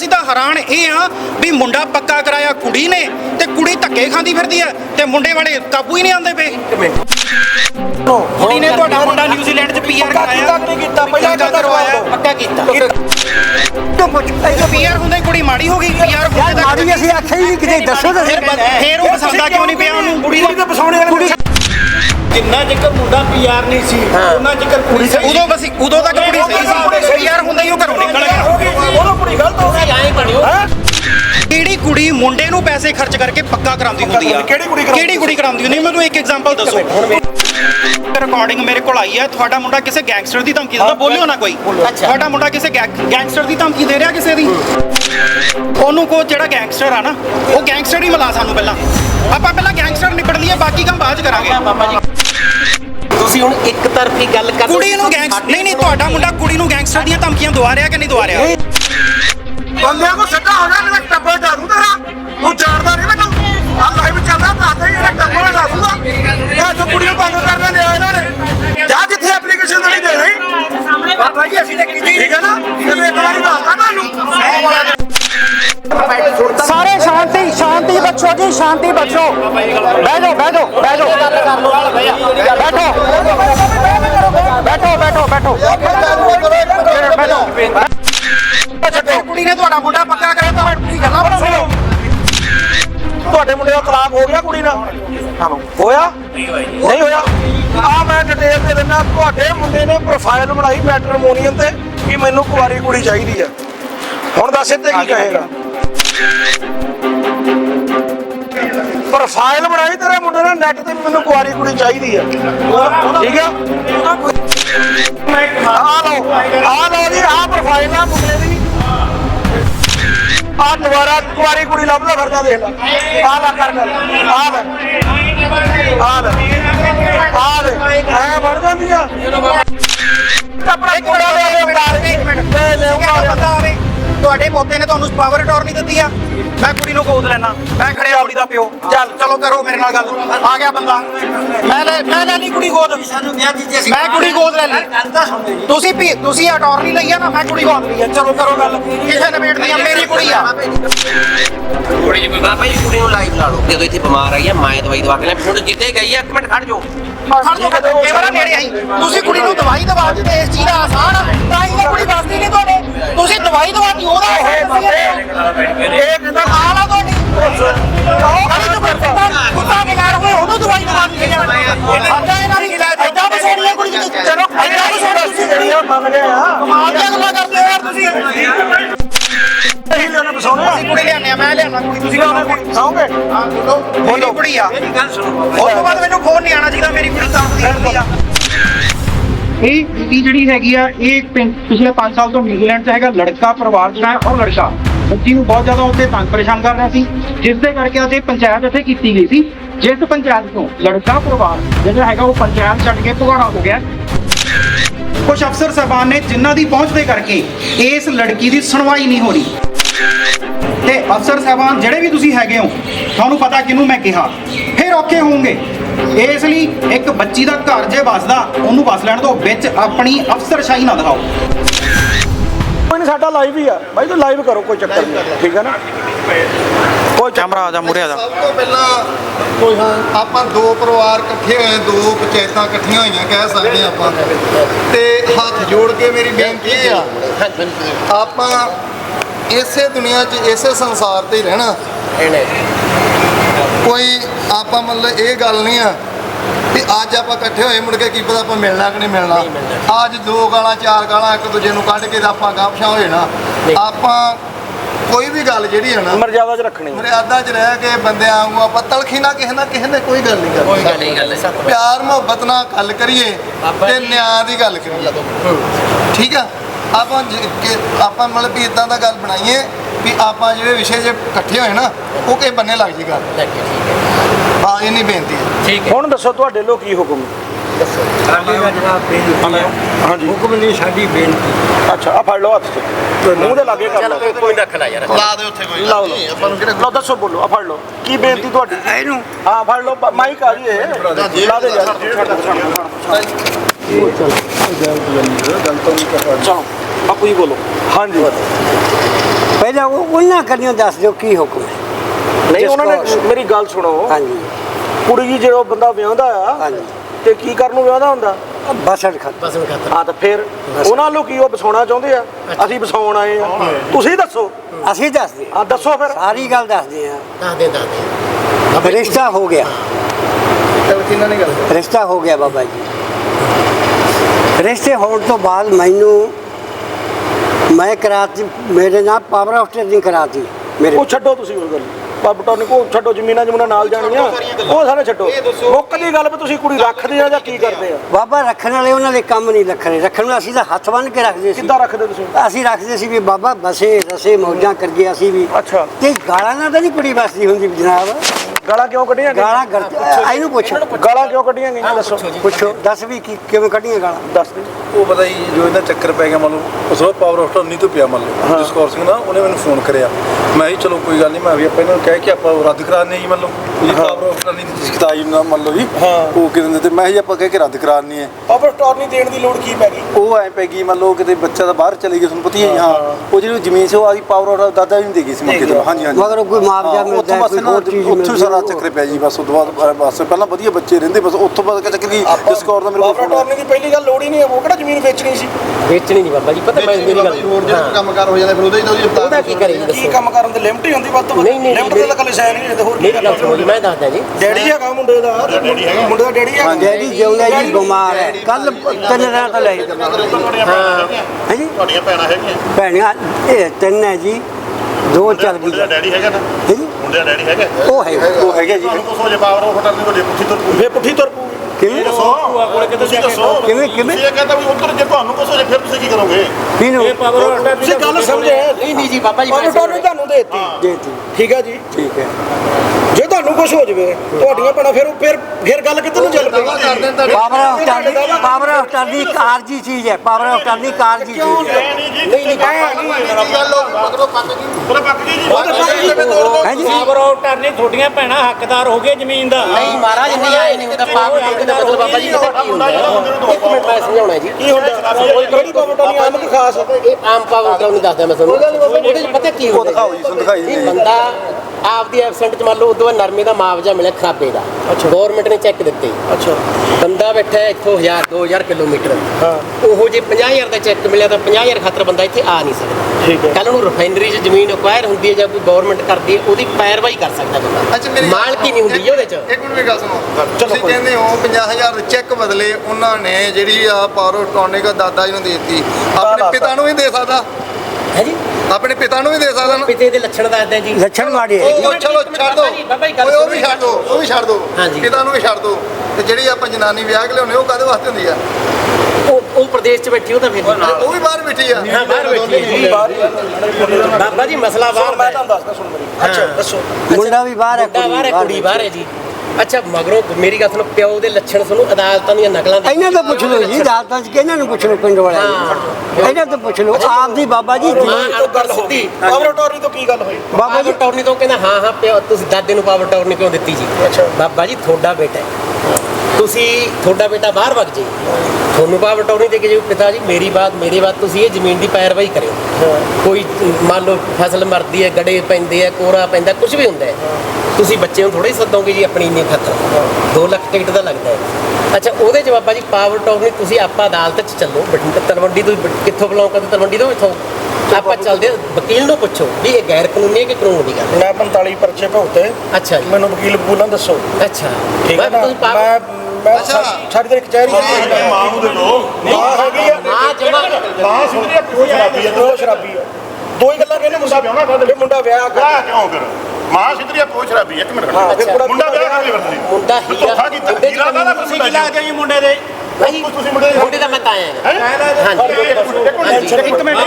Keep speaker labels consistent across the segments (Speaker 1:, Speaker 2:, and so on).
Speaker 1: ਅਸੀਂ ਤਾਂ ਹੈਰਾਨ ਇਹ ਆ ਵੀ ਮੁੰਡਾ ਪੱਕਾ ਕਰਾਇਆ ਕੁੜੀ ਨੇ ਤੇ ਕੁੜੀ ਧੱਕੇ ਖਾਂਦੀ ਫਿਰਦੀ ਆ ਤੇ ਮੁੰਡੇ ਵਾਲੇ ਕਾਬੂ ਹੀ ਨਹੀਂ ਆਉਂਦੇ ਪਏ। ਕੁੜੀ ਨੇ ਤੁਹਾਡਾ ਮੁੰਡਾ ਨਿਊਜ਼ੀਲੈਂਡ 'ਚ ਪੀਆਰ
Speaker 2: ਪੱਕਾ
Speaker 1: ਕਰਾਇਆ
Speaker 2: ਕੀਤਾ ਕਿ ਨਹੀਂ ਕੀਤਾ? ਪਹਿਲਾਂ
Speaker 1: ਗੱਲ ਕਰਵਾਇਆ। ਪੱਕਾ ਕੀਤਾ। ਪੀਆਰ ਹੁੰਦਾ ਹੀ ਕੁੜੀ ਮਾੜੀ ਹੋ ਗਈ ਪੀਆਰ
Speaker 3: ਯਾਰ ਮਾੜੀ ਅਸੀਂ ਆਖਿਆ ਹੀ ਨਹੀਂ ਕਿਤੇ ਦੱਸੋ ਤਾਂ
Speaker 1: ਫਿਰ ਉਹ ਪਸੰਦਾ ਕਿਉਂ ਨਹੀਂ ਪਿਆ ਉਹਨੂੰ?
Speaker 2: ਕੁੜੀ ਦੇ ਫਸਾਉਣੇ ਵਾਲੇ
Speaker 4: ਜਿੰਨਾ ਚਿਰ ਮੁੰਡਾ ਪੀਆਰ ਨਹੀਂ ਸੀ ਉਹਨਾਂ ਕੁੜੀ
Speaker 1: ਉਦੋਂ ਬਸ ਉਦੋਂ ਤੱਕ ਕੁੜੀ ਸਹੀ ਸੀ। ਪੀਆਰ ਹੁੰਦਾ ਹੀ ਉਹ ਘਰੋਂ ਨਿਕਲ ਗਿਆ।
Speaker 2: ਉਹਨੂੰ ਕੁੜੀ ਗਲਤ ਹੋ ਗਈ ਐਂ ਬਣਿਓ।
Speaker 1: ਕਿਹੜੀ ਕੁੜੀ ਮੁੰਡੇ ਨੂੰ ਪੈਸੇ ਖਰਚ ਕਰਕੇ ਪੱਕਾ ਕਰਾਉਂਦੀ ਹੁੰਦੀ ਆ?
Speaker 2: ਕਿਹੜੀ ਕੁੜੀ ਕਰਾਉਂਦੀ?
Speaker 1: ਕਿਹੜੀ ਕੁੜੀ ਕਰਾਉਂਦੀ ਹੁੰਦੀ? ਮੈਨੂੰ ਇੱਕ ਐਗਜ਼ਾਮਪਲ ਦੱਸੋ। ਰਿਕਾਰਡਿੰਗ ਮੇਰੇ ਕੋਲ ਆਈ ਹੈ ਤੁਹਾਡਾ ਮੁੰਡਾ ਕਿਸੇ ਗੈਂਗਸਟਰ ਦੀ ਧਮਕੀ ਦਿੰਦਾ ਬੋਲਿਓ ਨਾ ਕੋਈ। ਤੁਹਾਡਾ ਮੁੰਡਾ ਕਿਸੇ ਗੈਂਗ- ਗੈਂਗਸਟਰ ਦੀ ਧਮਕੀ ਦੇ ਰਿਹਾ ਕਿਸੇ ਦੀ? ਉਹਨੂੰ ਕੋ ਜਿਹੜਾ ਗੈਂਗਸਟਰ ਆ ਨਾ ਉਹ ਗੈਂਗਸਟਰ ਹੀ ਮਿਲਾ ਸਾਨੂੰ ਪਹਿਲਾਂ। ਆਪਾਂ ਪਹਿਲਾਂ ਗੈਂਗਸਟਰ ਨਿਬੜ ਲਈਏ ਬਾਕੀ ਕੰਮ ਬਾਅਦ ਚ ਕਰਾਂਗੇ।
Speaker 4: ਬਾਬਾ ਜੀ। ਤੁਸੀਂ ਹੁਣ ਇੱਕ ਤਰਫੀ ਗੱਲ ਕਰ
Speaker 1: ਕੁੜੀ ਨੂੰ ਗੈਂਗਸਟਰ ਨਹੀਂ ਨਹੀਂ ਤੁਹਾਡਾ ਮੁੰਡਾ ਕੁੜੀ ਨੂੰ ਗੈਂਗਸਟਰ ਦੀਆਂ ਧਮਕੀਆਂ ਦਵਾ ਰਿਹਾ ਕਿ ਨਹੀਂ ਦਵਾ ਰਿਹਾ?
Speaker 2: ਬੰਦਿਆਂ ਕੋ ਸੱਟਾ ਹੋ ਗਿਆ ਮੇਰੇ ਟੱਬਰ ਦਾਰੂ ਤੇਰਾ। ਉਹ ਜਾਣਦਾ ਨਹੀਂ ਮੈਨੂੰ। ਆ ਲਾਈਵ ਚੱਲਦਾ ਦੱਸਦਾ ਹੀ ਇਹਦਾ ਟੱਬਰ ਦੱਸੂਗਾ ਇਹ ਜੋ ਕੁੜੀਆਂ ਬੰਦ ਕਰ ਦਿੰਦੇ ਆ ਇਹਨਾਂ ਨੇ। ਜਾ ਜਿੱਥੇ ਐਪਲੀਕੇਸ਼ਨ ਦੇਣੀ ਦੇ ਰਹੀ ਬਾਬਾ ਜੀ ਅਸੀਂ ਤਾਂ ਕੀਤੀ ਠੀਕ ਹੈ ਨਾ? ਤੈਨੂੰ ਇੱਕ ਵਾਰੀ ਦੱਸਦਾ ਤੁਹਾਨੂੰ।
Speaker 3: ਸਾਰੇ ਸ਼ਾਂਤੀ ਸ਼ਾਂਤੀ ਬਖਸ਼ੋ ਜੀ ਸ਼ਾਂਤੀ ਬਖਸ਼ੋ ਬਹਿ ਜਾਓ ਬਹਿ ਜਾਓ ਬਹਿ ਜਾਓ। ਬੈਠੋ ਬੈਠੋ ਬੈਠੋ। ਬੈਠੋ। ਬੈਠੋ।
Speaker 1: ਕੁੜੀ ਨੇ ਤੁਹਾਡਾ ਮੁੰਡਾ ਪੱਕਾ ਕਰਿਆ ਤਾਂ ਤੁਸੀਂ ਗੱਲਾਂ ਹੋ।
Speaker 2: ਤੁਹਾਡੇ ਮੁੰਡੇ ਦਾ ਤਲਾਕ ਹੋ ਗਿਆ ਕੁੜੀ ਨਾਲ? ਹੋਇਆ? ਨਹੀਂ ਹੋਇਆ ਆ ਮੈਂ ਡਿਟੇਲ ਦੇ ਦਿੰਦਾ ਤੁਹਾਡੇ ਮੁੰਡੇ ਨੇ ਪ੍ਰੋਫਾਈਲ ਬਣਾਈ ਮੈਟਰਮੋਨੀਅਮ ਤੇ ਕਿ ਮੈਨੂੰ ਕੁਆਰੀ ਕੁੜੀ ਚਾਹੀਦੀ ਆ। ਹੁਣ ਦੱਸ ਇੱਥੇ ਕੀ ਕਹੇਗਾ? ਪ੍ਰੋਫਾਈਲ ਬਣਾਈ ਤੇਰੇ ਮੁੰਡੇ ਨੇ ਨੈਟ ਤੇ ਮੈਨੂੰ ਕੁਆਰੀ ਕੁੜੀ ਚਾਹੀਦੀ ਆ। ਠੀਕ ਆ? ਆ ਲਓ ਆ ਲਓ ਜੀ ਆ ਪ੍ਰੋਫਾਈਲ ਆ ਮੁੰਡੇ ਦੀ। ਆ ਦੁਬਾਰਾ ਕੁਆਰੀ ਕੁੜੀ ਲੱਭਦਾ ਫਿਰਦਾ ਦੇਖ ਲੈ ਆ ਲੈ ਕਰ ਗੱਲ ਆ ਲੈ ਆ ਲੈ ਆ ਲੈ ਐ ਬਣ
Speaker 1: ਤੁਹਾਡੇ ਪੋਤੇ ਨੇ ਤੁਹਾਨੂੰ ਪਾਵਰ ਅਟਾਰਨੀ ਦਿੱਤੀ ਆ। ਮੈਂ ਕੁੜੀ ਨੂੰ ਗੋਦ ਲੈਣਾ ਮੈਂ ਖੜਿਆ ਕੁੜੀ ਦਾ ਪਿਓ। ਚੱਲ ਚਲੋ ਕਰੋ ਮੇਰੇ ਨਾਲ ਗੱਲ। ਆ ਗਿਆ ਬੰਦਾ। ਮੈਂ ਲੈ ਮੈਂ ਲੈ ਲਈ ਕੁੜੀ ਗੋਦ।
Speaker 4: ਸਾਨੂੰ ਕਿਹਾ ਜੀ ਅਸੀਂ
Speaker 1: ਮੈਂ ਕੁੜੀ ਗੋਦ ਲੈ ਲਈ। ਤੁਸੀਂ ਵੀ ਤੁਸੀਂ ਅਟਾਰਨੀ ਲਈ ਆ ਨਾ ਮੈਂ ਕੁੜੀ ਗੋਦ ਲਈ ਆ। ਚਲੋ ਕਰੋ ਗੱਲ। ਕਿਸੇ ਨਵੇੜਨੀ ਆ ਮੇਰੀ ਕੁੜੀ ਆ।
Speaker 4: ਕੁੜੀ ਜੀ ਬਾਬਾ ਜੀ ਕੁੜੀ ਨੂੰ ਲਾਈਵ ਲਾ ਲਓ। ਜਦੋਂ ਇੱਥੇ ਬਿਮਾਰ ਆਈ ਆ ਮਾਂ ਦਵਾਈ ਦਵਾ ਕੇ ਲੈ। ਹੁਣ ਜਿੱਤੇ ਗਈ ਆ ਇੱਕ ਮਿੰਟ ਖੜ ਜਾਓ।
Speaker 1: ਖੜ ਜੋ ਇਹ ਵਾਲਾ ਨੇੜੇ ਆਈ। ਤੁਸੀਂ ਕੁੜੀ ਨੂੰ ਦਵਾਈ ਦਵਾ ਦਿੱਤੇ ਇਸ ਚੀਜ਼ ਦਾ ਆਸਾਨ ਆ। ਤਾਂ ਹੀ ਇਹ ਕੁੜੀ ਬਸਦੀ ਨਹੀਂ ਤੁਹਾਡੇ। ਤੁਸੀਂ ਦਵਾਈ ਦਵਾਤੀ ਉਹਦਾ ਇਹ ਕਹਿੰਦਾ ਹਾਲ ਆ ਤੁਹਾਡੀ। ਉਹ ਕੁੱਤਾ ਕੁੱਤਾ ਬਿਮਾਰ ਹੋਏ ਉਹਨੂੰ ਦਵਾਈ ਦਵਾ ਦਿੱਤੀ ਅੱਡਾ ਇਹਨਾਂ ਦੀ ਐਡਾ ਬਸੋੜੀ ਹੈ ਕੁੜੀ ਨੂੰ। ਚਲੋ ਐਡਾ ਬਸੋੜੀ ਤੁਸੀਂ ਜਿਹੜੀ ਆ
Speaker 2: ਮੰਨ ਗਿਆ ਆ।
Speaker 1: ਕਮਾਲ ਦੀਆਂ ਗੱਲਾਂ ਕਰਦੇ ਹੋ ਯਾਰ ਤੁਸੀਂ।
Speaker 2: ਇਹੀ ਲੈਣਾ ਬਸਾਉਣੇ ਆ
Speaker 1: ਅਸੀਂ ਕੁੜੀ ਲਿਆਨੇ ਆ ਮੈਂ ਲਿਆਣਾ ਕੁੜੀ। ਤੁਸੀਂ ਕੁੜੀ?
Speaker 2: ਸਾਉਂਗੇ
Speaker 1: ਹਾਂ ਬੋਲੋ। ਬੋਲੋ। ਕੁੜੀ ਆ।
Speaker 4: ਮੇਰੀ ਗੱਲ ਸੁਣੋ।
Speaker 1: ਉਸ ਤੋਂ ਬਾਅਦ ਮੈਨੂੰ ਫੋਨ ਨਹੀਂ ਆਣਾ ਚਾਹੀਦਾ ਮੇਰੀ ਕੁੜੀ ਤਾਂ ਦੀ ਹੁੰਦੀ ਆ।
Speaker 5: ਇਹ ਬੀਬੀ ਜਿਹੜੀ ਹੈਗੀ ਆ, ਇਹ ਪਿੰ- ਪਿਛਲੇ 5 ਸਾਲ ਤੋਂ ਨਿਊਜ਼ੀਲੈਂਡ 'ਚ ਹੈਗਾ, ਲੜਕਾ ਪਰਿਵਾਰ ਜਿਹੜਾ ਹੈ ਔਰ ਲੜਕਾ। ਬੱਚੀ ਨੂੰ ਬਹੁਤ ਜ਼ਿਆਦਾ ਉੱਤੇ ਤੰਗ ਪਰੇਸ਼ਾਨ ਕਰ ਰਿਹਾ ਸੀ, ਜਿਸ ਦੇ ਕਰਕੇ ਅੱਜ ਇਹ ਪੰਚਾਇਤ ਇੱਥੇ ਕੀਤੀ ਗਈ ਸੀ, ਜਿਸ ਪੰਚਾਇਤ ਤੋਂ ਲੜਕਾ ਪਰਿਵਾਰ ਜਿਹੜਾ ਹੈਗਾ, ਉਹ ਪੰਚਾਇਤ ਛੱਡ ਕੇ ਭਗੌੜਾ ਹੋ ਗਿਆ। ਕੁਝ ਅਫਸਰ ਸਾਹਿਬਾਨ ਨੇ ਜਿਨ੍ਹਾਂ ਦੀ ਪਹੁੰਚ ਦੇ ਕਰਕੇ ਇਸ ਲੜਕੀ ਦੀ ਸੁਣਵਾਈ ਨਹੀਂ ਹੋ ਰਹੀ। ਤੇ ਅਫਸਰ ਸਾਹਿਬਾਨ, ਜਿਹੜੇ ਵੀ ਤੁਸੀਂ ਹੈਗੇ ਹੋ, ਤੁਹਾਨੂੰ ਪਤਾ ਕਿਹਨੂੰ ਮੈਂ ਕਿਹਾ। ਫਿਰ ਔਖੇ ਹੋਵੋਗੇ। ਇਸ ਲਈ ਇੱਕ ਬੱਚੀ ਦਾ ਘਰ ਜੇ ਵਸਦਾ ਉਹਨੂੰ ਵਸ ਲੈਣ ਦਿਓ ਵਿੱਚ ਆਪਣੀ ਅਫਸਰਸ਼ਾਹੀ ਨਾ ਦਿਖਾਓ।
Speaker 2: ਕੋਈ ਨਹੀਂ ਸਾਡਾ ਲਾਈਵ ਹੀ ਆ। ਬਾਈ ਤੂੰ ਲਾਈਵ ਕਰੋ ਕੋਈ ਚੱਕਰ ਨਹੀਂ ਠੀਕ ਹੈ ਨਾ? ਕੋਈ ਕੈਮਰਾ ਆ ਜਾ ਮੁਰੇ ਆ ਜਾ।
Speaker 6: ਸਭ ਤੋਂ ਪਹਿਲਾਂ ਕੋਈ ਹਾਂ ਆਪਾਂ ਦੋ ਪਰਿਵਾਰ ਇਕੱਠੇ ਹੋਏ ਦੋ ਪੰਚਾਇਤਾਂ ਇਕੱਠੀਆਂ ਹੋਈਆਂ ਕਹਿ ਸਕਦੇ ਹਾਂ ਆਪਾਂ। ਤੇ ਹੱਥ ਜੋੜ ਕੇ ਮੇਰੀ ਬੇਨਤੀ ਇਹ ਆ ਆਪਾਂ ਇਸੇ ਦੁਨੀਆ 'ਚ ਇਸੇ ਸੰਸਾਰ ਤੇ ਹੀ ਰਹਿਣਾ। ਕੋਈ ਆਪਾਂ ਮਤਲਬ ਇਹ ਗੱਲ ਨਹੀਂ ਆ ਵੀ ਅੱਜ ਆਪਾਂ ਇਕੱਠੇ ਹੋਏ ਮੁੜ ਕੇ ਕੀ ਪਤਾ ਆਪਾਂ ਮਿਲਣਾ ਕਿ ਨਹੀਂ ਮਿਲਣਾ। ਅੱਜ ਦੋ ਗਾਲਾਂ ਚਾਰ ਗਾਲਾਂ ਇੱਕ ਦੂਜੇ ਨੂੰ ਕੱਢ ਕੇ ਆਪਾਂ ਗਾਂਵਸ਼ਾ ਹੋ ਜਾਣਾ ਆਪਾਂ ਕੋਈ ਵੀ ਗੱਲ ਜਿਹੜੀ ਹੈ ਨਾ
Speaker 2: ਮਰਜ਼ਾਦਾ 'ਚ ਰੱਖਣੀ।
Speaker 6: ਮਰਿਆਦਾ 'ਚ ਰਹਿ ਕੇ ਬੰਦਿਆਂ ਵਾਂਗੂ ਆਪਾਂ ਤਲਖੀ ਨਾ ਕਿਸੇ ਨਾਲ ਕਿਸੇ ਨੇ ਕੋਈ ਗੱਲ ਨਹੀਂ ਕਰਨੀ।
Speaker 4: ਕੋਈ ਗੱਲ ਨਹੀਂ ਗੱਲ
Speaker 6: ਪਿਆਰ ਮੁਹੱਬਤ ਨਾਲ ਗੱਲ ਕਰੀਏ ਤੇ ਨਿਆਂ ਦੀ ਗੱਲ ਕਰੀਏ। ਠੀਕ ਆ? ਆਪਾਂ ਜ- ਕਿ ਆਪਾਂ ਮਤਲਬ ਵੀ ਇਦਾਂ ਦਾ ਗੱਲ ਬਣਾਈਏ ਵੀ ਆਪਾਂ ਜਿਹੜੇ ਵਿਸ਼ੇ 'ਚ ਇਕੱਠੇ ਹੋਏ ਨਾ ਉਹ ਕਿਸੇ ਬੰਨੇ ਲੱਗ ਜੀ ਗੱਲ। ਹਾਂ। ਇਹ ਨਹੀਂ ਬੇਨਤੀ ਹੈ।
Speaker 4: ਠੀਕ ਹੈ।
Speaker 2: ਹੁਣ ਦੱਸੋ ਤੁਹਾਡੇ ਲੋ ਕੀ ਹੁਕਮ?
Speaker 7: ਸਾਡੀ ਦਾ ਜਨਾਬ ਬੇਨਤੀ
Speaker 2: ਹਾਂਜੀ
Speaker 7: ਹੁਕਮ ਨਹੀਂ ਸਾਡੀ ਬੇਨਤੀ
Speaker 2: ਅੱਛਾ ਆ ਫੜ ਲਓ ਹੱਥ 'ਚ। ਮੂੰਹ ਦੇ ਲਾਗੇ ਕਰ
Speaker 4: ਚਲ
Speaker 2: ਲਓ।
Speaker 4: ਕੋਈ ਰੱਖ ਲੈ ਯਾਰ।
Speaker 6: ਲਾ ਦੇ ਉੱਥੇ ਕੋਈ
Speaker 2: ਲਾਓ
Speaker 6: ਨਹੀਂ ਆਪਾਂ ਨੂੰ ਕਿਹੜੇ
Speaker 2: ਲਓ ਦੱਸੋ ਬੋਲੋ ਆ ਫੜ ਲਓ। ਕੀ ਬੇਨਤੀ ਤੁਹਾਡੀ?
Speaker 7: ਇਹਨੂੰ
Speaker 2: ਹਾਂ ਫੜ ਲਓ ਬ- ਮਾਈਕ ਆ ਜੀ ਇਹ ਲਾ ਦੇ ਯਾਰ ਚਲੋ। ਬਾਪੂ ਜੀ ਬੋਲੋ। ਹਾਂਜੀ।
Speaker 7: ਪਹਿਲਾਂ ਉਹ ਉਹਨਾਂ ਕਰੀਆਂ ਦੱਸ ਦਿਓ ਕੀ ਹੁਕਮ ਹੈ।
Speaker 2: ਨਹੀਂ ਉਹਨਾਂ ਨੇ
Speaker 7: Discourse।
Speaker 2: ਮੇਰੀ ਗੱਲ ਸੁਣੋ।
Speaker 7: ਹਾਂਜੀ।
Speaker 2: ਕੁੜੀ ਜੀ ਜਦੋਂ ਬੰਦਾ ਵਿਆਹੁੰਦਾ ਆ
Speaker 7: ਹਾਂਜੀ।
Speaker 2: ਤੇ ਕੀ ਕਰਨ ਨੂੰ ਵਿਆਹੁੰਦਾ ਹੁੰਦਾ?
Speaker 7: ਬਸੜ ਖਤ
Speaker 2: ਹਾਂ ਤਾਂ ਫਿਰ ਉਹਨਾਂ ਨੂੰ ਕੀ ਉਹ ਵਸਾਉਣਾ ਚਾਹੁੰਦੇ ਆ? ਅਸੀਂ ਵਸਾਉਣ ਆਏ ਆ। ਤੁਸੀਂ ਦੱਸੋ।
Speaker 7: ਅਸੀਂ ਦੱਸਦੇ
Speaker 2: ਆ ਦੱਸੋ ਫਿਰ।
Speaker 7: ਸਾਰੀ ਗੱਲ ਦੱਸਦੇ ਆ
Speaker 4: ਦੱਸ ਦੇ ਦੱਸ ਦੇ।
Speaker 7: ਰਿਸ਼ਤਾ ਹੋ ਗਿਆ।
Speaker 6: ਚਲ ਕਿੰਨਾ ਨਹੀਂ ਗੱਲ?
Speaker 7: ਰਿਸ਼ਤਾ ਹੋ ਗਿਆ ਬਾਬਾ ਜੀ। ਰਿਸ਼ਤੇ ਹੋਣ ਤੋਂ ਬਾਅਦ ਮੈਨੂੰ ਮੈਂ ਕਰਾਤੀ ਮੇਰੇ ਨਾਲ ਪਾਵਰ ਆਫ ਟਰਨਿੰਗ ਕਰਾਤੀ ਮੇਰੇ
Speaker 2: ਉਹ ਛੱਡੋ ਤੁਸੀਂ ਉਹ ਗੱਲ। ਪੱਬ ਟੌਨੀ ਕੋ ਛੱਡੋ ਜ਼ਮੀਨਾਂ ਜਮੂਨਾਂ ਨਾਲ ਜਾਣੀਆਂ। ਉਹ ਸਾਰੇ ਛੱਡੋ। ਮੁੱਕ ਦੀ ਗੱਲ ਵੀ ਤੁਸੀਂ ਕੁੜੀ ਰੱਖਦੇ ਆ ਜਾਂ ਕੀ ਕਰਦੇ ਆ?
Speaker 7: ਬਾਬਾ ਰੱਖਣ ਵਾਲੇ ਉਹਨਾਂ ਦੇ ਕੰਮ ਨਹੀਂ ਰੱਖਣੇ। ਰੱਖਣ ਨੂੰ ਅਸੀਂ ਤਾਂ ਹੱਥ ਬੰਨ ਕੇ ਰੱਖਦੇ ਸੀ।
Speaker 2: ਕਿੱਦਾਂ ਰੱਖਦੇ ਤੁਸੀਂ?
Speaker 7: ਅਸੀਂ ਰੱਖਦੇ ਸੀ ਵੀ ਬਾਬਾ ਬਸੇ ਰਸੇ ਮੌਜਾਂ ਕਰ ਗਏ ਅਸੀਂ ਵੀ।
Speaker 2: ਅੱਛਾ।
Speaker 7: ਤੇ ਗਾਲਾਂ ਨਾਲ ਤਾਂ ਨਹੀਂ ਕੁੜੀ ਬਸਦੀ ਹੁੰਦੀ ਜਨਾਬ।
Speaker 2: ਗਾਲਾਂ ਕਿਉਂ ਕੱਢੀਆਂ ਗਈਆਂ?
Speaker 7: ਗਾਲਾਂ ਗਲਤ ਇਹਨੂੰ ਪੁੱਛੋ।
Speaker 2: ਗਾਲਾਂ ਕਿਉਂ ਕੱਢੀਆਂ ਗਈਆਂ? ਦੱਸੋ।
Speaker 7: ਪੁੱਛੋ ਦੱਸ ਵੀ ਕੀ ਕਿਵੇਂ ਕੱਢੀਆਂ ਗਾਲਾਂ?
Speaker 2: ਦੱਸ ਦੇ।
Speaker 8: ਉਹ ਪਤਾ ਹੀ ਜੋ ਇਹਦਾ ਚੱਕਰ ਪੈ ਗਿਆ ਮੰਨ ਲਓ ਉਸ ਨੂੰ ਪਾਵਰ ਆਫ ਟਰਨੀ ਤੋਂ ਪਿਆ ਮੰਨ ਲਓ। ਜਸਕੌਰ ਸਿੰਘ ਨਾ ਉਹਨੇ ਮੈਨੂੰ ਫੋਨ ਕਰਿਆ। ਮੈਂ ਹੀ ਚਲੋ ਕੋਈ ਗੱਲ ਨਹੀਂ ਮੈਂ ਵੀ ਆਪਾਂ ਇਹਨਾਂ ਨੂੰ ਕਹਿ ਕੇ ਆਪਾਂ ਰੱਦ ਕਰਾਣੇ ਜੀ ਮੰਨ ਲਓ। ਜੀ ਪਾਵਰ ਆਫ ਟਰਨੀ ਦੀ ਸ਼ਿਕਾਇਤ ਨਾ ਮੰਨ ਲਓ ਜੀ ਉਹ ਕਿਦਾਂ ਤੇ ਮੈਂ ਹੀ ਆਪਾਂ ਕਹਿ ਕੇ ਰੱਦ ਕਰਾਣੀ ਹੈ।
Speaker 2: ਪਾਵਰ ਟੌਰਨੀ ਦੇਣ ਦੀ ਲੋੜ ਕੀ ਪੈ ਗਈ?
Speaker 8: ਉਹ ਐ ਪੈ ਗਈ ਮੰਨ ਲਓ ਕਿਤੇ ਬੱਚਾ ਤਾਂ ਬਾਹਰ ਚਲੇ ਗਿਆ ਤੁਹਾਨੂੰ ਪਤਾ ਹੀ ਹੈ ਉਹ ਜਿਹੜੀ ਜ਼ਮੀਨ ਸੀ ਉਹ ਆਦੀ ਪਾਵਰ ਆਫ ਦਾਦਾ ਜੀ ਨੂੰ ਦੇ ਗਈ ਸੀ ਮੌਕੇ ਤੇ। ਹਾਂਜੀ ਹਾਂਜੀ।
Speaker 7: ਮਗਰ ਕੋਈ ਮੁਆਵਜ਼ਾ
Speaker 8: ਹਾਂ,
Speaker 7: ਮਿਲਦਾ
Speaker 8: ਉੱਥੋਂ
Speaker 7: ਹੈ,
Speaker 8: ਬਸ
Speaker 7: ਕੋਈ
Speaker 8: ਨਾ
Speaker 7: ਹੋਰ ਚੀਜ਼
Speaker 8: ਉੱਥੋਂ
Speaker 7: ਮਿਲਦੀ ਹੈ।
Speaker 8: ਚੱਕਰ ਪਿਆ ਜੀ ਬਸ ਉਸ ਤੋਂ ਬਾਅਦ ਬਸ ਪਹਿਲਾਂ ਵਧੀਆ ਬੱਚੇ ਰਹਿੰਦੇ ਬਸ ਉੱਥੋਂ ਬਾਅਦ ਚੱਕਰ ਕੀ ਜਸਕੌਰ ਦਾ ਮੇਰੇ ਕੋਲ ਆਇਆ।
Speaker 2: ਟੌਰਨੀ ਦੀ ਪਹਿਲੀ ਗੱਲ ਲੋੜ ਹੀ ਨਹੀਂ ਹੈ ਉਹ ਕਿਹੜਾ ਜ਼ਮੀਨ ਵੇਚਣੀ ਸੀ?
Speaker 4: ਵੇਚਣੀ ਨਹੀਂ ਬਾਬਾ ਜੀ ਪਤਾ ਮੈਂ ਮੇਰੀ ਗੱਲ
Speaker 6: ਹੋਰ ਜੇ ਕੰਮਕਾਰ ਹੋ। ਜਾਂਦਾ ਫਿਰ ਉਹਦੇ ਹੀ ਤਾਂ
Speaker 4: ਉਹਦਾ ਕੀ ਕਰੇ
Speaker 2: ਕੀ ਕੰਮ ਕਰਨ ਦੀ ਲਿਮਟ ਹੀ ਹੁੰਦੀ ਵੱਧ ਤੋਂ ਵੱਧ?
Speaker 4: ਨਹੀਂ, ਨਹੀਂ,
Speaker 2: ਲਿਮਟ ਦਾ ਕੱਲੇ ਸਾਈਨ ਨਹੀਂ ਹੁੰਦੇ ਹੋਰ ਕੀ
Speaker 4: ਮੇਰੀ ਗੱਲ ਸੁਣੋ ਜੀ ਮੈਂ ਦੱਸਦਾ ਜੀ।
Speaker 2: ਡੈਡੀ ਹੈਗਾ ਮੁੰਡੇ ਦਾ ਮੁੰਡੇ ਦਾ ਡੈਡੀ ਹੈਗਾ।
Speaker 7: ਡੈਡੀ ਜਿਉਂਦਾ ਜੀ ਬਿਮਾਰ ਹੈ। ਕੱਲ ਤਿੰਨ ਦਿਨਾਂ ਤੋਂ ਲੈ
Speaker 4: ਹਾਂ
Speaker 7: ਹੈ ਜੀ ਤੁਹਾਡੀਆਂ ਭੈਣਾਂ ਹੈਗੀਆਂ? ਭੈਣਾਂ ਇਹ ਤਿੰਨ ਹੈ ਜੀ। ਦੋ ਚੱਲ ਗਈ।
Speaker 3: ਡੈਡੀ ਹੈਗਾ ਨਾ?
Speaker 7: ਹੈ ਜੀ?
Speaker 3: ਮੁੰਡੇ ਦਾ ਡੈਡੀ ਹੈਗਾ?
Speaker 7: ਉਹ ਹੈ
Speaker 8: ਉਹ ਹੈਗਾ ਜੀ।
Speaker 3: ਤੁਹਾਨੂੰ ਹੋ ਜੇ ਪਾਵਰ ਉਹ ਫਟਰ ਦੀ ਤੁਹਾਡੀ ਪੁੱਠੀ ਤੁਰ ਪੂ
Speaker 2: ਫੇ ਪੁੱਠੀ ਤੁਰ ਪੂ
Speaker 7: ਕਿਵੇਂ?
Speaker 3: ਕੋਲੇ ਤੁਸੀਂ ਦੱਸੋ।
Speaker 7: ਕਿਵੇਂ ਕਿਵੇਂ?
Speaker 3: ਤੁਸੀਂ ਇਹ ਕਹਿੰਦਾ ਵੀ ਉੱਧਰ ਜੇ ਤੁਹਾਨੂੰ ਹੋ ਜੇ ਫਿਰ ਤੁਸੀਂ ਕੀ ਕਰੋਗੇ?
Speaker 7: ਕਿਨੂੰ
Speaker 2: ਤੁਸੀਂ ਗੱਲ ਸਮਝੇ।
Speaker 4: ਨਹੀਂ ਨਹੀਂ ਜੀ ਬਾਬਾ ਜੀ
Speaker 2: ਪਾਵਰ ਤੁਹਾਨੂੰ ਦੇਤੀ।
Speaker 7: ਦੇਤੀ।
Speaker 2: ਠੀਕ ਹੈ ਜੀ।
Speaker 7: ਠੀਕ ਹੈ।
Speaker 2: ਜੇ ਕੁਝ ਹੋ ਜਵੇ। ਤੁਹਾਡੀਆਂ ਭੈਣਾਂ ਫਿਰ ਫਿਰ ਫਿਰ ਗੱਲ ਕਿੱਧਰ ਨੂੰ ਚੱਲ ਪਈ?
Speaker 7: Power of attorney power of attorney ਕਾਰਜੀ ਚੀਜ਼ ਹੈ। ਪਾਵਰ ਆਫ ਟਰਨੀ ਕਾਰਜੀ ਚੀਜ਼ ਹੈ।
Speaker 4: ਨਹੀਂ ਨਹੀਂ
Speaker 6: ਗੱਲ ਮਗਰੋਂ ਪੱਕ ਗਈ।
Speaker 3: ਉਹਦਾ ਪੱਕ ਗਈ ਜੀ।
Speaker 7: ਹੈ ਜੀ?
Speaker 1: ਟਰਨੀ ਤੁਹਾਡੀਆਂ ਭੈਣਾਂ ਹੱਕਦਾਰ ਹੋ ਗਏ ਜ਼ਮੀਨ ਦਾ।
Speaker 4: ਨਹੀਂ ਮਹਾਰਾਜ ਨਹੀਂ ਆਏ ਨਹੀਂ। ਹੁੰਦਾ ਪਾਪ ਟੋਕਨ ਦਾ ਮਤਲਬ ਬਾਬਾ ਜੀ? ਇੱਕ ਮਿੰਟ ਮੈਂ ਸਮਝਾਉਣਾ ਜੀ।
Speaker 2: ਕੀ ਹੁੰਦਾ? ਕਿਹੜੀ ਪਾਵਰ ਟੌਰਨੀ ਆਮ ਕਿ ਖਾਸ?
Speaker 4: ਇਹ ਆਮ ਪਾਵਰ ਨਹੀਂ ਦੱਸਦਾ ਮੈਂ ਤੁਹਾਨੂੰ। ਉਹਦੇ ਪਤਾ ਕੀ ਹੁੰਦਾ?
Speaker 8: ਦਿਖਾਓ ਜੀ, ਸਾਨੂੰ ਦਿਖਾਈ।
Speaker 4: ਬੰਦਾ ਆਪਦੀ ਐਬਸੈਂਟ ਚ ਮੰਨ ਲਓ ਉਦੋਂ ਬਾਅਦ ਨਰਮੇ ਦਾ ਮੁਆਵਜ਼ਾ ਮਿਲਿਆ ਖਰਾਬੇ ਦਾ। ਗਵਰਨਮੈਂਟ ਨੇ ਚੈੱਕ ਦਿੱਤੇ।
Speaker 2: ਅੱਛਾ।
Speaker 4: ਬੰਦਾ ਬੈਠਾ ਹੈ ਇੱਥੋਂ 1000 2000 ਕਿਲੋਮੀਟਰ। ਉਹੋ ਜੇ 50000 ਦਾ ਚੈੱਕ ਮਿਲਿਆ ਤਾਂ 50000 ਖਾਤਰ ਬੰਦਾ ਇੱਥੇ ਆ ਨਹੀਂ ਸਕਦਾ।
Speaker 2: ਠੀਕ ਹੈ।
Speaker 4: ਕੱਲ ਨੂੰ ਰਿਫਾਈਨਰੀ 'ਚ ਜ਼ਮੀਨ ਅਕਵਾਇਰ ਹੁੰਦੀ ਹੈ ਜਾਂ ਕੋਈ ਗਵਰਨਮੈਂਟ ਕਰਦੀ ਹੈ ਉਹਦੀ ਪੈਰਵਾਈ ਕਰ ਸਕਦਾ ਬੰਦਾ।
Speaker 6: ਅੱਛਾ ਮੇਰੀ
Speaker 4: ਮਾਲਕੀ ਨਹੀਂ ਹੁੰਦੀ ਉਹਦੇ 'ਚ।
Speaker 6: ਇੱਕ ਮਿੰਟ ਮੇਰੀ ਗੱਲ ਸੁਣੋ। ਤੁਸੀਂ ਕਹਿੰਦੇ ਹੋ 50000 ਦੇ ਚੈੱਕ ਬਦਲੇ ਉਹਨਾਂ ਨੇ ਜਿਹੜੀ ਆ ਪਾਵਰ ਟੌਨਿਕ ਦਾਦਾ ਜੀ ਨੂੰ ਦੇ ਦਿੱਤੀ। ਆਪਣੇ ਪਿਤਾ ਨੂੰ ਵੀ ਦੇ ਸਕਦਾ।
Speaker 4: ਹੈ ਜੀ?
Speaker 6: ਆਪਣੇ ਪਿਤਾ ਨੂੰ ਵੀ ਦੇ ਸਕਦਾ ਨਾ।
Speaker 4: ਪਿਤੇ ਦੇ ਲੱਛਣ ਦੱਸਦੇ ਜੀ।
Speaker 7: ਲੱਛਣ ਮਾੜੇ
Speaker 6: ਉਹ ਚਲੋ ਛੱਡ ਦੋ।
Speaker 4: ਗੱਲ
Speaker 6: ਉਹ ਵੀ ਛੱਡ ਦੋ ਉਹ ਵੀ ਛੱਡ ਦੋ।
Speaker 4: ਹਾਂਜੀ।
Speaker 6: ਪਿਤਾ ਨੂੰ ਵੀ ਛੱਡ ਦੋ। ਤੇ ਜਿਹੜੀ ਆਪਾਂ ਜਨਾਨੀ ਵਿਆਹ ਕੇ ਲਿਆਉਂਦੇ ਉਹ ਕਾਦੇ ਵਾਸਤੇ ਹੁੰਦੀ ਆ?
Speaker 4: ਉਹ ਉਹ ਪ੍ਰਦੇਸ਼ 'ਚ ਬੈਠੀ ਉਹ ਤਾਂ ਫਿਰ
Speaker 6: ਉਹ ਵੀ ਬਾਹਰ ਬੈਠੀ ਆ।
Speaker 4: ਹਾਂ ਬਾਹਰ ਬੈਠੀ ਬਾਬਾ ਜੀ ਮਸਲਾ ਬਾਹਰ ਦਾ
Speaker 2: ਮੈਂ। ਤੁਹਾਨੂੰ ਦੱਸਦਾ ਸੁਣ ਮੇਰੀ। ਅੱਛਾ ਦੱਸੋ।
Speaker 7: ਮੁੰਡਾ ਵੀ ਬਾਹਰ ਹੈ
Speaker 4: ਕੁੜੀ ਬਾਹਰ ਹੈ ਜੀ। ਅੱਛਾ ਮਗਰੋਂ ਮੇਰੀ ਗੱਲ ਸੁਣੋ ਪਿਓ ਦੇ ਲੱਛਣ ਸੁਣੋ ਅਦਾਲਤਾਂ ਦੀਆਂ ਨਕਲਾਂ ਦੀ
Speaker 7: ਇਹਨਾਂ ਤੋਂ ਪੁੱਛ ਲਓ ਜੀ ਅਦਾਲਤਾਂ 'ਚ ਕਿਹਨਾਂ ਨੂੰ ਪੁੱਛ ਲਓ ਪਿੰਡ ਵਾਲਿਆਂ ਨੂੰ? ਇਹਨਾਂ ਤੋਂ ਪੁੱਛ ਲਓ ਆਪ ਦੀ ਬਾਬਾ ਜੀ
Speaker 4: ਮਾਂ
Speaker 7: ਜ਼ਮੀਨ
Speaker 4: ਅਨਪੜ੍ਹ ਸਿੱਧੀ
Speaker 2: ਪਾਵਰ ਟੌਰਨੀ ਤੋਂ ਕੀ ਗੱਲ ਹੋਈ?
Speaker 7: ਬਾਬਾ ਜੀ
Speaker 4: ਟੌਰਨੀ ਤੋਂ ਕਹਿੰਦਾ ਹਾਂ ਹਾਂ ਪਿਓ ਤੁਸੀਂ ਦਾਦੇ ਨੂੰ ਪਾਵਰ ਟੌਰਨੀ ਕਿਉਂ ਦਿੱਤੀ ਜੀ?
Speaker 2: ਅੱਛਾ।
Speaker 4: ਬਾਬਾ ਜੀ ਤੁਹਾਡਾ ਬੇਟਾ ਹੈ। ਤੁਸੀਂ ਤੁਹਾਡਾ ਬੇਟਾ ਬਾਹਰ ਵਗ ਜੇ ਤੁਹਾਨੂੰ ਪਾਵਰ ਟੌਰਨੀ ਦੇ ਕੇ ਜੇ ਪਿਤਾ ਜੀ ਮੇਰੀ ਬਾਤ ਮੇਰੇ ਬਾਤ ਤੁਸੀਂ ਇਹ ਜ਼ਮੀਨ ਦੀ ਪੈਰਵਾਈ ਕਰਿਓ। ਕੋਈ ਮੰਨ ਲਓ ਫਸਲ ਮਰਦੀ ਹੈ ਗੜੇ ਪੈਂਦੇ ਆ ਕੋਰਾ ਪੈਂਦਾ ਕੁਝ ਵੀ ਹੁੰਦਾ ਹੈ। ਤੁਸੀਂ ਬੱਚੇ ਨੂੰ ਥੋੜੇ ਸੱਦੋਗੇ ਜੀ ਆਪਣੀ ਇੰਨੀ ਖਾਤਰ। 2 ਲੱਖ ਟਿਕਟ ਦਾ ਲੱਗਦਾ ਹੈ। ਅੱਛਾ ਉਹਦੇ ਬਾਬਾ ਜੀ ਪਾਵਰ ਟੌਰਨੀ ਤੁਸੀਂ ਆਪਾਂ ਅਦਾਲਤ ਚ ਚੱਲੋ ਬਠਿੰਡਾ ਤਲਵੰਡੀ ਤੋਂ ਕਿੱਥੋਂ ਬਲੌਂਗ ਕਰਦੇ ਤਲਵੰਡੀ ਤੋਂ ਇੱਥੋਂ? ਆਪਾਂ ਚੱਲਦੇ ਵਕੀਲ ਨੂੰ ਪੁੱਛੋ ਵੀ ਇਹ ਗੈਰ ਕਾਨੂੰਨੀ ਹੈ ਕਿ ਕਾਨੂੰਨੀ ਗੱਲ
Speaker 2: ਮੈਂ 45 ਪਰਚੇ ਭੁਗਤੇ।
Speaker 4: ਅੱਛਾ ਜੀ।
Speaker 2: ਮੈਨੂੰ ਵਕੀਲ ਬੋਲਾਂ ਦੱਸੋ।
Speaker 4: ਅੱਛਾ।
Speaker 2: ਠੀਕ ਹੈ
Speaker 4: ਮੈਂ
Speaker 2: ਮੈਂ ਮੈਂ
Speaker 6: ਅੱਛਾ।
Speaker 2: ਸਾਰੀ ਦਿਨ ਕਚਹਿਰੀ ਚ
Speaker 3: ਮਾਂ ਨੂੰ ਦੇ ਦੋ।
Speaker 2: ਮਾਂ ਹੈਗੀ ਆ।
Speaker 4: ਹਾਂ ਜਮਾ
Speaker 3: ਮਾਂ ਸਿੱਧਰੀ ਕੋਈ ਸ਼ਰਾਬੀ ਹੈ
Speaker 2: ਦੋ ਸ਼ਰਾਬੀ ਆ। ਦੋ ਹੀ ਗੱਲਾਂ ਕਹਿੰਦੇ ਮੁੰਡਾ
Speaker 3: ਵਿਆਹੁਣਾ ਲਈ?
Speaker 2: ਇਹ ਮੁੰਡਾ ਵਿਆਹ ਕਰ
Speaker 3: ਵਿਆਹ ਕਿਉਂ ਫਿਰ? ਮਾਂ ਸਿੱਧਰੀ ਕੋਈ ਸ਼ਰਾਬੀ ਹੈ, ਇੱਕ ਮਿੰਟ
Speaker 2: ਹਾਂ, ਫਿਰ। ਮੁੰਡਾ
Speaker 3: ਮੁੰਡਾ ਵਿਆਹ ਕਰ ਲਈ ਵਰਤਦੀ।
Speaker 4: ਮੁੰਡਾ ਹੀਰਾ
Speaker 3: ਧੋਖਾ ਕੀਤਾ।
Speaker 4: ਮੁੰਡੇ ਚ
Speaker 3: ਹੀਰਾ ਦਾ
Speaker 4: ਕਾਨੂੰਨ
Speaker 3: ਤੁਸੀਂ ਕੀ ਲੱਗਦੇ ਜੀ? ਮੁੰਡੇ ਦੇ।
Speaker 4: ਨਹੀਂ
Speaker 3: ਤੁਸੀਂ ਮੁੰਡੇ ਦੇ
Speaker 4: ਮੁੰਡੇ ਦਾ ਮੈਂ ਤਾਂ ਆਇਆ ਹਾਂਜੀ।
Speaker 3: ਇੱਕ ਮਿੰਟ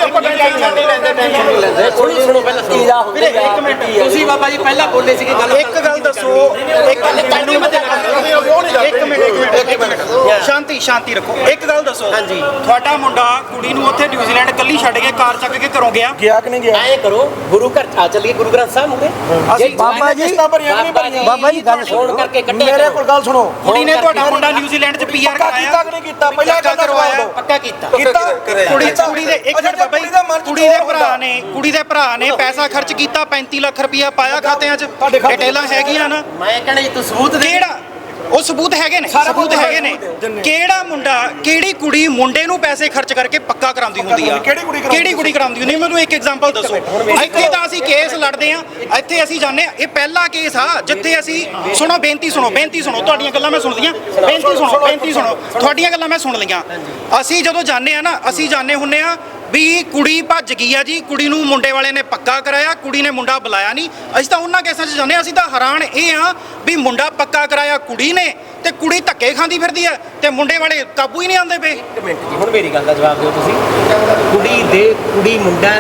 Speaker 4: ਸੁਣੋ ਸੁਣੋ ਪਹਿਲਾਂ ਸੁਣੋ। ਵੀਰੇ ਇੱਕ ਮਿੰਟ। ਤੁਸੀਂ ਬਾਬਾ ਜੀ ਪਹਿਲਾਂ ਬੋਲੇ ਸੀਗੇ ਗੱਲ
Speaker 2: ਇੱਕ ਗੱਲ ਦੱਸੋ। ਇੱਕ
Speaker 4: ਗੱਲ ਤੇ
Speaker 1: ਇੱਕ ਮਿੰਟ ਇੱਕ ਮਿੰਟ। ਇੱਕ ਮਿੰਟ। ਸ਼ਾਂਤੀ ਸ਼ਾਂਤੀ ਰੱਖੋ। ਇੱਕ ਗੱਲ ਦੱਸੋ ਹਾਂਜੀ। ਤੁਹਾਡਾ ਮੁੰਡਾ ਕੁੜੀ ਨੂੰ ਉੱਥੇ ਨਿਊਜ਼ੀਲੈਂਡ ਕੱਲੀ ਛੱਡ ਕੇ ਕਾਰ ਚੱਕ ਕੇ ਘਰੋਂ ਗਿਆ?
Speaker 2: ਗਿਆ ਕਿ ਨਹੀਂ ਗਿਆ?
Speaker 9: ਐਂ ਕਰੋ ਗੁਰੂ ਘਰ ਆ ਚੱਲੀਏ ਗੁਰੂ ਗ੍ਰੰਥ ਸਾਹਿਬ ਮੁੰਡੇ।
Speaker 2: ਅਸੀਂ ਬਾਬਾ ਜੀ ਬਾਬਾ ਜੀ ਗੱਲ ਸੁਣੋ।
Speaker 9: ਕਰਕੇ ਕੱਢੇ
Speaker 2: ਮੇਰੇ ਕੋਲ ਗੱਲ ਸੁਣੋ।
Speaker 1: ਕੁੜੀ ਨੇ ਤੁਹਾਡਾ ਮੁੰਡਾ ਨਿਊਜ਼ੀਲੈਂਡ 'ਚ ਪੀਆਰ
Speaker 2: ਪੱਕਾ
Speaker 1: ਕਰਾਇਆ
Speaker 2: ਕੀਤਾ ਕਿ ਨਹੀਂ ਕੀਤਾ? ਪਹਿਲਾਂ ਗੱਲ ਦਿਓ।
Speaker 9: ਪੱਕਾ ਕੀਤਾ।
Speaker 2: ਕੀਤਾ
Speaker 1: ਕੁੜੀ ਕੁੜੀ ਦੇ ਇੱਕ ਮਿੰਟ ਬਾਬਾ ਜੀ ਕੁੜੀ ਦੇ ਭਰਾ। ਨੇ ਕੁੜੀ ਦੇ ਭਰਾ ਨੇ ਪੈਸਾ ਖਰਚ ਕੀਤਾ 35 ਲੱਖ ਰੁਪਇਆ ਪਾਇਆ ਖਾਤਿਆਂ
Speaker 2: 'ਚ।
Speaker 1: ਡਿਟੇਲਾਂ ਹੈਗੀਆਂ ਨਾ।
Speaker 9: ਮੈਂ ਕਹਿੰਦਾ ਜੀ ਤੂੰ ਸਬੂਤ ਦੇ।
Speaker 1: ਕਿਹੜਾ? ਉਹ ਸਬੂਤ ਹੈਗੇ ਨੇ
Speaker 2: ਸਾਰਾ
Speaker 1: ਸਬੂਤ ਹੈਗੇ ਨੇ। ਕਿਹੜਾ ਮੁੰਡਾ ਕਿਹੜੀ ਕੁੜੀ ਮੁੰਡੇ ਨੂੰ ਪੈਸੇ ਖਰਚ ਕਰਕੇ ਪੱਕਾ ਕਰਾਉਂਦੀ ਹੁੰਦੀ ਆ?
Speaker 2: ਕਿਹੜੀ ਕੁੜੀ ਕਰਾਉਂਦੀ
Speaker 1: ਹੁੰਦੀ ਮੈਨੂੰ ਇੱਕ ਐਗਜ਼ਾਮਪਲ ਦੱਸੋ। ਇੱਥੇ ਤਾਂ ਅਸੀਂ ਕੇਸ ਲੜਦੇ ਆ ਇੱਥੇ ਅਸੀਂ ਜਾਂਦੇ ਆ। ਇਹ ਪਹਿਲਾ ਕੇਸ ਆ ਜਿੱਥੇ ਅਸੀਂ ਸੁਣੋ ਬੇਨਤੀ ਸੁਣੋ ਬੇਨਤੀ ਸੁਣੋ ਤੁਹਾਡੀਆਂ ਗੱਲਾਂ ਮੈਂ ਸੁਣਦੀਆਂ ਬੇਨਤੀ ਸੁਣੋ ਬੇਨਤੀ ਸੁਣੋ ਤੁਹਾਡੀਆਂ ਗੱਲਾਂ ਮੈਂ ਸੁਣ ਲਈਆਂ। ਅਸੀਂ ਜਦੋਂ ਜਾਂਦੇ ਆ ਨਾ ਅਸੀਂ ਜਾਂਦੇ ਹੁੰਨੇ ਆ ਵੀ ਕੁੜੀ ਭੱਜ ਗਈ ਆ ਜੀ ਕੁੜੀ ਨੂੰ ਮੁੰਡੇ ਵਾਲੇ ਨੇ ਪੱਕਾ ਕਰਾਇਆ ਕੁੜੀ ਨੇ ਮੁੰਡਾ ਬੁਲਾਇਆ ਨਹੀਂ। ਅਸੀਂ ਤਾਂ ਉਹਨਾਂ ਕੇਸਾਂ 'ਚ ਜਾਂਦੇ ਹਾਂ, ਅਸੀਂ ਤਾਂ ਹੈਰਾਨ ਇਹ ਆ ਵੀ ਮੁੰਡਾ ਪੱਕਾ ਕਰਾਇਆ ਕੁੜੀ ਨੇ ਤੇ ਕੁੜੀ ਧੱਕੇ ਖਾਂਦੀ ਫਿਰਦੀ ਆ ਤੇ ਮੁੰਡੇ ਵਾਲੇ ਕਾਬੂ ਹੀ ਨਹੀਂ ਆਉਂਦੇ ਪਏ।
Speaker 9: ਇੱਕ ਮਿੰਟ ਜੀ ਹੁਣ ਮੇਰੀ ਗੱਲ ਦਾ ਜਵਾਬ ਦਿਓ ਤੁਸੀਂ। ਕੁੜੀ ਦੇ ਕੁੜੀ ਮੁੰਡਾ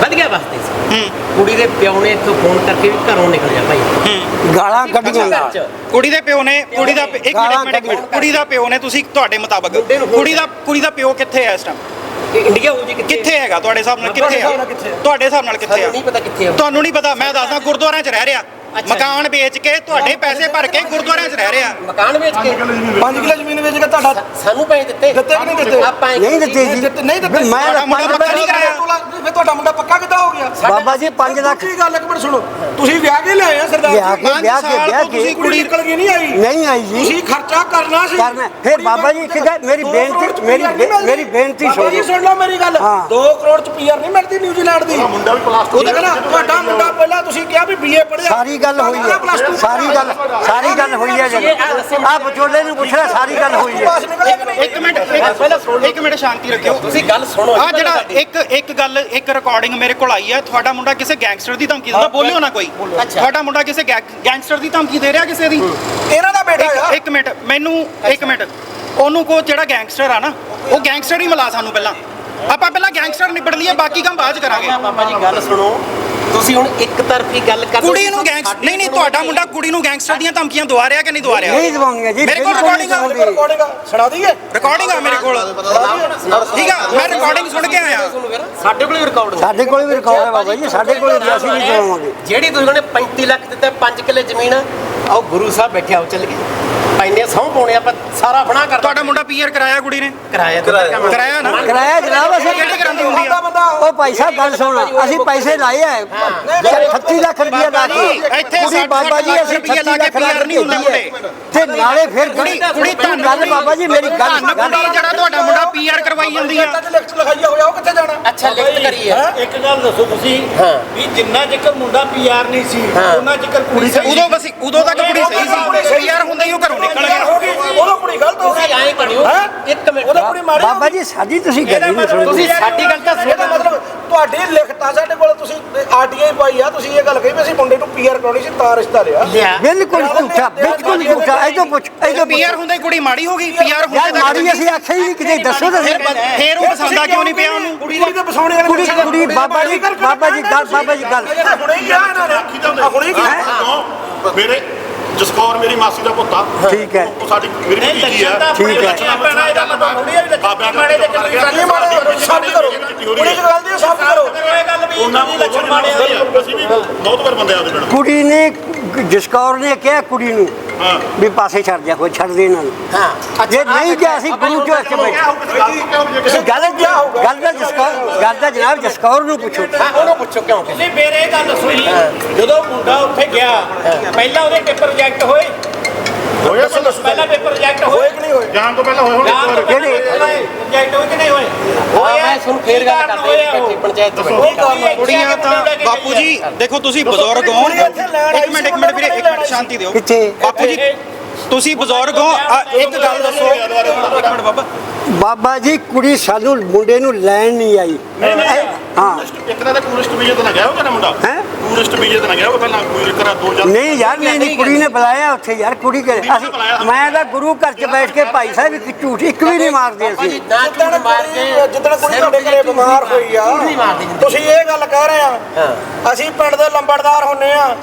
Speaker 9: ਵਧੀਆ ਵਾਸਤੇ ਸੀ ਕੁੜੀ ਦੇ ਪਿਓ ਨੇ ਇੱਥੋਂ ਫੋਨ ਕਰਕੇ ਵੀ ਘਰੋਂ ਨਿਕਲ ਜਾ ਭਾਈ।
Speaker 7: ਗਾਲਾਂ ਕੱਢੀਆਂ।
Speaker 9: ਘਰ 'ਚ।
Speaker 1: ਕੁੜੀ ਦੇ ਪਿਓ ਨੇ ਕੁੜੀ ਦਾ ਇੱਕ ਮਿੰਟ ਇੱਕ ਮਿੰਟ, ਇੱਕ ਮਿੰਟ ਕੁੜੀ ਦਾ ਪਿਓ ਨੇ ਤੁਸੀਂ ਤੁਹਾਡੇ ਮੁਤਾਬਕ ਕੁੜੀ ਦਾ ਕੁੜੀ ਦਾ ਪਿਓ ਕਿੱਥੇ ਹੈ ਇਸ ਟਾਈਮ
Speaker 9: ਇੰਡੀਆ ਹੋ ਜੀ ਕਿੱਥੇ?
Speaker 1: ਕਿੱਥੇ ਹੈਗਾ ਤੁਹਾਡੇ ਹਿਸਾਬ ਨਾਲ ਕਿੱਥੇ ਆ? ਤੁਹਾਡੇ ਹਿਸਾਬ ਨਾਲ ਕਿੱਥੇ
Speaker 9: ਸਾਨੂੰ
Speaker 1: ਆ
Speaker 9: ਨਹੀਂ ਪਤਾ ਕਿੱਥੇ ਆ।
Speaker 1: ਤੁਹਾਨੂੰ ਨਹੀਂ ਪਤਾ ਮੈਂ ਦੱਸਦਾ ਗੁਰਦੁਆਰਿਆਂ 'ਚ ਰਹਿ ਰਿਹਾ। ਮਕਾਨ ਵੇਚ ਕੇ ਤੁਹਾਡੇ ਪੈਸੇ ਭਰ ਕੇ ਗੁਰਦੁਆਰਿਆਂ 'ਚ ਰਹਿ ਰਿਹਾ।
Speaker 9: ਮਕਾਨ ਵੇਚ ਕੇ?
Speaker 2: 5 ਕਿਲੋ ਜ਼ਮੀਨ ਵੇਚ ਕੇ ਤੁਹਾਡਾ
Speaker 9: ਸਾਨੂੰ ਪੈਸੇ ਦਿੱਤੇ।
Speaker 2: ਦਿੱਤੇ ਕਿ ਨਹੀਂ ਦਿੱਤੇ?
Speaker 9: ਆਪਾਂ
Speaker 7: ਨਹੀਂ ਦਿੱਤੇ ਜੀ।
Speaker 2: ਨਹੀਂ ਦਿੱਤੇ।
Speaker 7: ਮੈਂ
Speaker 1: ਤੁਹਾਡਾ ਮੁੰਡਾ
Speaker 7: ਪੰਜ
Speaker 1: ਪੱਕਾ ਨਹੀਂ ਕਰਾਇਆ।
Speaker 2: ਫਿਰ ਤੁਹਾਡਾ ਮੁੰਡਾ ਪੱਕਾ ਕਿੱਦਾਂ ਹੋ ਗਿਆ?
Speaker 7: ਬਾਬਾ ਜੀ 5 ਲੱਖ
Speaker 2: ਕੀ ਗੱਲ ਇੱਕ ਮਿੰਟ ਸੁਣੋ। ਤੁਸੀਂ ਵਿਆਹ ਕੇ ਲਿਆਏ ਆ ਸਰਦਾਰ
Speaker 7: ਵਿਆਹ ਕੇ ਵਿਆਹ ਕੇ ਵਿਆਹ ਕੇ
Speaker 1: ਤੁਸੀਂ
Speaker 2: ਕੁੜੀ ਨਿਕਲ ਕੇ ਨਹੀਂ ਆਈ।
Speaker 7: ਨਹੀਂ ਆਈ ਜੀ।
Speaker 2: ਤੁਸੀਂ ਖਰਚਾ ਕਰਨਾ ਸੀ।
Speaker 7: ਕਰਨਾ। ਫਿਰ ਬਾਬਾ ਜੀ ਇੱਕ ਗੱਲ ਮੇਰੀ ਬੇਨਤੀ ਮੇਰੀ। ਮੇਰੀ ਬੇਨਤੀ
Speaker 2: ਬਾਬਾ ਜੀ
Speaker 7: ਸੁਣੋ
Speaker 2: ਸੁਣ ਲਓ ਮੇਰੀ ਗੱਲ।
Speaker 7: ਹਾਂ।
Speaker 2: 2 ਕਰੋੜ ਚ ਪੀਆਰ ਨਹੀਂ ਮਿਲਦੀ ਨਿਊਜ਼ੀਲੈਂਡ ਦੀ।
Speaker 3: ਮੁੰਡਾ ਵੀ ਪਲਾਸਟਿਕ
Speaker 2: ਉਹ ਦੇਖਣਾ ਤੁਹਾਡਾ ਮੁੰਡਾ ਪਹਿਲਾਂ ਤੁਸੀਂ ਕਿਹਾ ਵੀ ਬੀਏ ਪੜਿਆ
Speaker 7: ਸਾਰੀ ਗੱਲ ਹੋਈ ਹੈ। ਸਾਰੀ ਗੱਲ ਸਾਰੀ ਗੱਲ ਹੋਈ ਹੈ ਜੀ ਆ ਵਿਚੋਲੇ ਨੂੰ ਪੁੱਛਣਾ ਸਾਰੀ ਗੱਲ ਹੋਈ ਹੈ।
Speaker 1: ਇੱਕ ਮਿੰਟ ਇੱਕ- ਇੱਕ ਮਿੰਟ ਸ਼ਾਂਤੀ ਰੱਖਿਓ।
Speaker 9: ਤੁਸੀਂ ਗੱਲ ਸੁਣੋ
Speaker 1: ਆ ਜਿਹੜਾ ਇੱਕ ਇੱਕ ਗੱਲ ਇੱਕ ਰਿਕਾਰਡਿੰਗ ਮੇਰੇ ਕੋਲ ਆਈ ਹੈ। ਤੁਹਾਡਾ ਮੁੰਡਾ ਕਿਸੇ ਗੈਂਗਸਟਰ ਦੀ ਧਮਕੀ ਦਿੰਦਾ ਬੋਲਿਓ ਨਾ ਕੋਈ। ਤੁਹਾਡਾ ਮੁੰਡਾ ਕਿਸੇ ਗੈਂਗਸਟਰ ਦੀ ਧਮਕੀ ਦੇ ਰਿਹਾ ਕਿਸੇ ਦੀ?
Speaker 2: ਇਹਨਾਂ ਦਾ ਬੇਟਾ
Speaker 1: ਇੱਕ ਮਿੰਟ ਮੈਨੂੰ ਇੱਕ ਮਿੰਟ। ਉਹਨੂੰ ਕੋ ਜਿਹੜਾ ਗੈਂਗਸਟਰ ਆ ਨਾ ਉਹ ਗੈਂਗਸਟਰ ਹੀ ਮਿਲਾ ਸਾਨੂੰ ਪਹਿਲਾਂ। ਆਪਾਂ ਪਹਿਲਾਂ ਗੈਂਗਸਟਰ ਨਿਬੜ ਲਈਏ ਬਾਕੀ ਕੰਮ ਬਾਅਦ ਚ ਕਰਾਂਗੇ।
Speaker 9: ਬਾਬਾ ਜੀ ਗੱਲ ਸੁਣੋ। ਤੁਸੀਂ ਹੁਣ ਇੱਕ ਤਰਫੀ ਗੱਲ ਕਰ
Speaker 1: ਕੁੜੀ ਨੂੰ ਗੈਂਗਸਟਰ ਨਹੀਂ ਨਹੀਂ ਤੁਹਾਡਾ ਮੁੰਡਾ ਕੁੜੀ ਨੂੰ ਗੈਂਗਸਟਰ ਦੀਆਂ ਧਮਕੀਆਂ ਦਵਾ ਰਿਹਾ ਕਿ ਨਹੀਂ ਦਵਾ ਰਿਹਾ?
Speaker 7: ਨਹੀਂ ਦਵਾਉਂਗੇ ਜੀ
Speaker 1: ਮੇਰੇ ਕੋਲ ਰਿਕਾਰਡਿੰਗ ਆ।
Speaker 2: ਰਿਕਾਰਡਿੰਗ ਸੁਣਾ ਦਈਏ?
Speaker 1: ਰਿਕਾਰਡਿੰਗ ਆ ਮੇਰੇ ਕੋਲ। ਠੀਕ ਆ ਮੈਂ ਰਿਕਾਰਡਿੰਗ ਸੁਣ ਕੇ ਆਇਆ।
Speaker 9: ਸਾਡੇ ਕੋਲ ਵੀ ਰਿਕਾਰਡ
Speaker 7: ਸਾਡੇ ਕੋਲ ਵੀ ਰਿਕਾਰਡ ਹੈ ਬਾਬਾ ਜੀ ਸਾਡੇ ਕੋਲ ਵੀ ਅਸੀਂ ਨਹੀਂ ਦਵਾਵਾਂਗੇ
Speaker 9: ਜਿਹੜੀ ਤੁਸੀਂ ਉਹਨੇ 35 ਲੱਖ ਦਿੱਤਾ 5 ਕਿੱਲੇ ਜ਼ਮੀਨ ਆਓ ਗੁਰੂ ਸਾਹਿਬ ਬੈਠੇ ਆਓ ਚੱਲ ਗਏ। ਪੈਨੇ ਸੌਂ ਪਾਉਣੇ ਆਪਾਂ ਸਾਰਾ ਬਣਾ ਕਰ
Speaker 1: ਤੁਹਾਡਾ ਮੁੰਡਾ ਪੀਆਰ ਕਰਾਇਆ ਕੁੜੀ ਨੇ?
Speaker 9: ਕਰਾਇਆ
Speaker 1: ਕਰਾਇਆ। ਨਾ?
Speaker 7: ਕਿਰਾਇਆ ਜਨਾਬ ਅਸੀਂ
Speaker 1: ਕਿਹੜੀ ਕਰਾਉਂਦੀ ਹੁੰਦੀ ਆ?
Speaker 7: ਉਹ ਪੈਸਾ ਗੱਲ ਸੁਣ। ਅਸੀਂ ਪੈਸੇ ਲਾਏ ਆ। 36 ਲੱਖ ਰੁਪਏ ਲਾ ਕੇ
Speaker 1: ਇੱਥੇ
Speaker 7: ਕੁੜੀ ਬਾਬਾ ਜੀ ਅਸੀਂ
Speaker 1: ਰੁਪਈਆ
Speaker 7: 36 ਲੱਖ ਲਾ ਕੇ
Speaker 1: ਨਹੀਂ ਹੁੰਦਾ।
Speaker 7: ਤੇ ਨਾਲੇ ਫਿਰ
Speaker 1: ਕੁੜੀ ਕੁੜੀ
Speaker 7: ਤੁਹਾਨੂੰ ਗੱਲ ਬਾਬਾ ਜੀ ਮੇਰੀ ਗੱਲ
Speaker 1: ਧੰਨ ਕੁੜੀ ਜਿਹੜਾ ਤੁਹਾਡਾ ਮੁੰਡਾ ਪੀਆਰ ਕਰਵਾਈ ਜਾਂਦੀ ਆ।
Speaker 2: ਤੇ ਲਿਖਤ ਲਿਖਾਈਆ ਹੋਇਆ ਉਹ ਕਿੱਥੇ ਜਾਣਾ?
Speaker 9: ਅੱਛਾ ਲਿਖਤ ਕਰੀਏ।
Speaker 3: ਇੱਕ ਗੱਲ ਦੱਸੋ ਤੁਸੀਂ। ਵੀ ਜਿੰਨਾ ਚਿਕਰ ਮੁੰਡਾ ਪੀਆਰ ਨਹੀਂ ਸੀ। ਉਹਨਾਂ ਚਿਕਰ ਕੁੜੀ ਸਹੀ
Speaker 1: ਉਦੋਂ ਬਸ ਉਦੋਂ ਤੱਕ ਕੁੜੀ ਸਹੀ ਸੀ ਪੀਆਰ ਹੁੰਦਾ ਹੀ ਉਹ ਘਰੋਂ ਨਿਕਲ ਗਿਆ
Speaker 2: ਹੋ ਗਈ ਉਹਦਾ ਕੁੜੀ ਗਲਤ ਹੋ
Speaker 9: ਤੁਸੀਂ
Speaker 2: ਗਈ
Speaker 9: ਐਂ ਕਰਿਓ
Speaker 2: ਹੈਂ?
Speaker 9: ਇੱਕ ਮਿੰਟ
Speaker 2: ਉਹਦਾ ਕੁੜੀ ਮਾੜੀ ਹੋ
Speaker 7: ਬਾਬਾ ਜੀ ਸਾਡੀ ਤੁਸੀਂ ਗੱਲ ਨਹੀਂ ਸੁਣਦੇ
Speaker 9: ਤੁਸੀਂ ਸਾਡੀ ਗੱਲ ਤਾਂ ਸੁਣੋ।
Speaker 2: ਇਹਦਾ ਮਤਲਬ ਤੁਹਾਡੀ ਲਿਖਤਾਂ ਸਾਡੇ ਕੋਲ ਤੁਸੀਂ ਆਰਟੀਆਈ ਪਾਈ ਆ ਤੁਸੀਂ ਇਹ ਗੱਲ ਕਹੀ ਵੀ ਅਸੀਂ ਮੁੰਡੇ ਨੂੰ ਪੀਆਰ ਕਰਾਉਣੀ ਸੀ ਤਾਂ ਰਿਸ਼ਤਾ ਲਿਆ।
Speaker 9: ਲਿਆ।
Speaker 7: ਬਿਲਕੁਲ ਝੂਠਾ ਬਿਲਕੁਲ ਝੂਠਾ ਇਹ ਤੋਂ ਪੁੱਛ ਇਹ ਤੋਂ
Speaker 1: ਪੀਆਰ ਹੁੰਦਾ ਕੁੜੀ ਮਾੜੀ ਹੋ ਗਈ ਪੀਆਰ ਹੁੰਦੇ
Speaker 7: ਮਾਰੀ ਅਸੀਂ ਆਖਿਆ ਹੀ ਨਹੀਂ ਕਿਤੇ ਦੱਸੋ ਤਾਂ
Speaker 1: ਫਿਰ। ਫੇਰ ਉਹ ਪਸੰਦਾ ਕਿਉਂ ਨਹੀਂ ਪਿਆ ਉਹਨੂੰ?
Speaker 2: ਕੁੜੀ ਦੇ ਬਸਾਉਣੇ ਵਾਲੇ
Speaker 7: ਕੁੜੀ ਕੁੜੀ ਬਾਬਾ ਜੀ ਬਾਬਾ ਜੀ ਗੱਲ ਬਾਬਾ ਜੀ ਗੱਲ।
Speaker 2: ਹੁਣੇ ਹੀ ਆ ਨੇ ਹੁਣੇ ਹੀ
Speaker 3: ਮੇਰੇ ਜਸਕੌਰ ਮੇਰੀ ਮਾਸੀ ਦਾ ਪੁੱਤਾ
Speaker 7: ਠੀਕ ਹੈ।
Speaker 3: ਉਹ ਸਾਡੀ ਮੇਰੀ ਭਤੀਜੀ ਆ।
Speaker 7: ਠੀਕ ਹੈ।
Speaker 3: ਪੈਣਾ ਇਹਦਾ ਮਤਲਬ ਥੋੜੀ ਹੈ ਬਾਬਿਆਂ ਮਾੜੇ ਦੇ
Speaker 2: ਕੀ ਮਾੜੇ ਸਾਬਤ ਕਰੋ ਕੁੜੀ ਦੀ ਗੱਲ ਦੀ ਸਾਬਤ ਕਰੋ।
Speaker 3: ਉਹਨਾਂ ਨੂੰ ਲੱਛਣ ਮਾੜੇ ਆ ਅਸੀਂ ਵੀ ਬਹੁਤ ਵਾਰ ਬੰਦੇ ਆਦੇ ਪਿੰਡ
Speaker 7: ਕੁੜੀ ਨੇ ਜਸਕੌਰ ਨੇ ਕਿਹਾ ਕੁੜੀ ਨੂੰ ਵੀ ਪਾਸੇ ਛੱਡ ਜਾ ਕੋਈ ਛੱਡ ਦੇ ਇਹਨਾਂ ਨੂੰ।
Speaker 9: ਹਾਂ।
Speaker 7: ਜੇ ਨਹੀਂ ਗਿਆ ਅਸੀਂ ਗੁਰੂ ਚੋਂ ਇੱਥੇ ਬੈਠੇ ਗੱਲ ਗੱਲ ਦਾ ਜਸਕੌਰ ਗੱਲ ਦਾ ਜਨਾਬ ਜਸਕੌਰ ਨੂੰ ਪੁੱਛੋ।
Speaker 9: ਹਾਂ ਉਹਨੂੰ ਪੁੱਛੋ ਕਿਉਂ
Speaker 3: ਤੁਸੀਂ? ਮੇਰੇ ਇਹ ਗੱਲ ਸੁਣੀ ਜਦੋਂ ਮੁੰਡਾ ਉੱਥੇ ਗਿਆ ਪਹਿਲਾਂ ਉਹਦੇ ਪੇਪਰ ਰਿਜੈਕਟ ਹੋਏ। ਹੋਇਆ ਪਹਿਲਾਂ ਪੇਪਰ ਰਿਜੈਕਟ ਹੋਏ ਕਿ ਨਹੀਂ ਹੋਏ ਜਾਣ ਤੋਂ ਪਹਿਲਾਂ ਹੋਏ ਹੋਣੇ
Speaker 7: ਕਿਹੜੇ?
Speaker 3: ਰਿਜੈਕਟ ਹੋਏ ਕਿ ਨਹੀਂ ਹੋਏ
Speaker 9: ਹਾਂ ਮੈਂ ਸੁਣ ਫੇਰ ਗੱਲ ਕਰਦੇ ਪੰਚਾਇਤ ਚ ਬੈਠੇ।
Speaker 1: ਕੁੜੀਆਂ ਤਾਂ ਬਾਪੂ ਜੀ ਦੇਖੋ ਤੁਸੀਂ ਬਜ਼ੁਰਗ ਹੋ ਇੱਕ ਮਿੰਟ ਇੱਕ ਮਿੰਟ ਵੀਰੇ ਇੱਕ ਮਿੰਟ ਸ਼ਾਂਤੀ ਦਿਓ। ਬਾਪੂ ਜੀ ਤੁਸੀਂ ਬਜ਼ੁਰਗ ਹੋ ਇੱਕ ਗੱਲ ਦੱਸੋ। ਇੱਕ ਮਿੰਟ ਬਾਬਾ
Speaker 7: ਬਾਬਾ ਜੀ ਕੁੜੀ ਸਾਨੂੰ ਮੁੰਡੇ ਨੂੰ ਲੈਣ ਨਹੀਂ ਆਈ। ਹਾਂ।
Speaker 3: ਇੱਕ ਤਾਂ ਟੂਰਿਸਟ ਵੀਜ਼ੇ ਤੇ ਨਾ ਗਿਆ ਉਹ ਨਾ ਮੁੰਡਾ?
Speaker 7: ਹੈਂ?
Speaker 3: ਟੂਰਿਸਟ ਵੀਜ਼ੇ ਤੇ ਨਾ ਗਿਆ ਉਹ ਪਹਿਲਾਂ ਕੋਈ ਕਰਾ ਦੋ ਜਾਂ
Speaker 7: ਨਹੀਂ ਯਾਰ ਨਹੀਂ ਨਹੀਂ ਕੁੜੀ ਨੇ ਬੁਲਾਇਆ ਉੱਥੇ ਯਾਰ ਕੁੜੀ ਕੇ ਅਸੀਂ ਮੈਂ ਤਾਂ ਗੁਰੂ ਘਰ 'ਚ ਬੈਠ ਕੇ ਭਾਈ ਸਾਹਿਬ ਇੱਕ ਝੂਠ ਇੱਕ ਵੀ ਨਹੀਂ ਮਾਰਦੇ ਅਸੀਂ।
Speaker 2: ਜਿੱਦਣ ਤੁਹਾਡੇ ਘਰੇ ਬਿਮਾਰ ਹੋਈ ਆ। ਤੁਸੀਂ ਇਹ ਗੱਲ ਕਹਿ ਰਹੇ ਆ ਅਸੀਂ ਪਿੰਡ ਦੇ ਲੰਬੜਦਾਰ ਹੁੰਨੇ ਆ।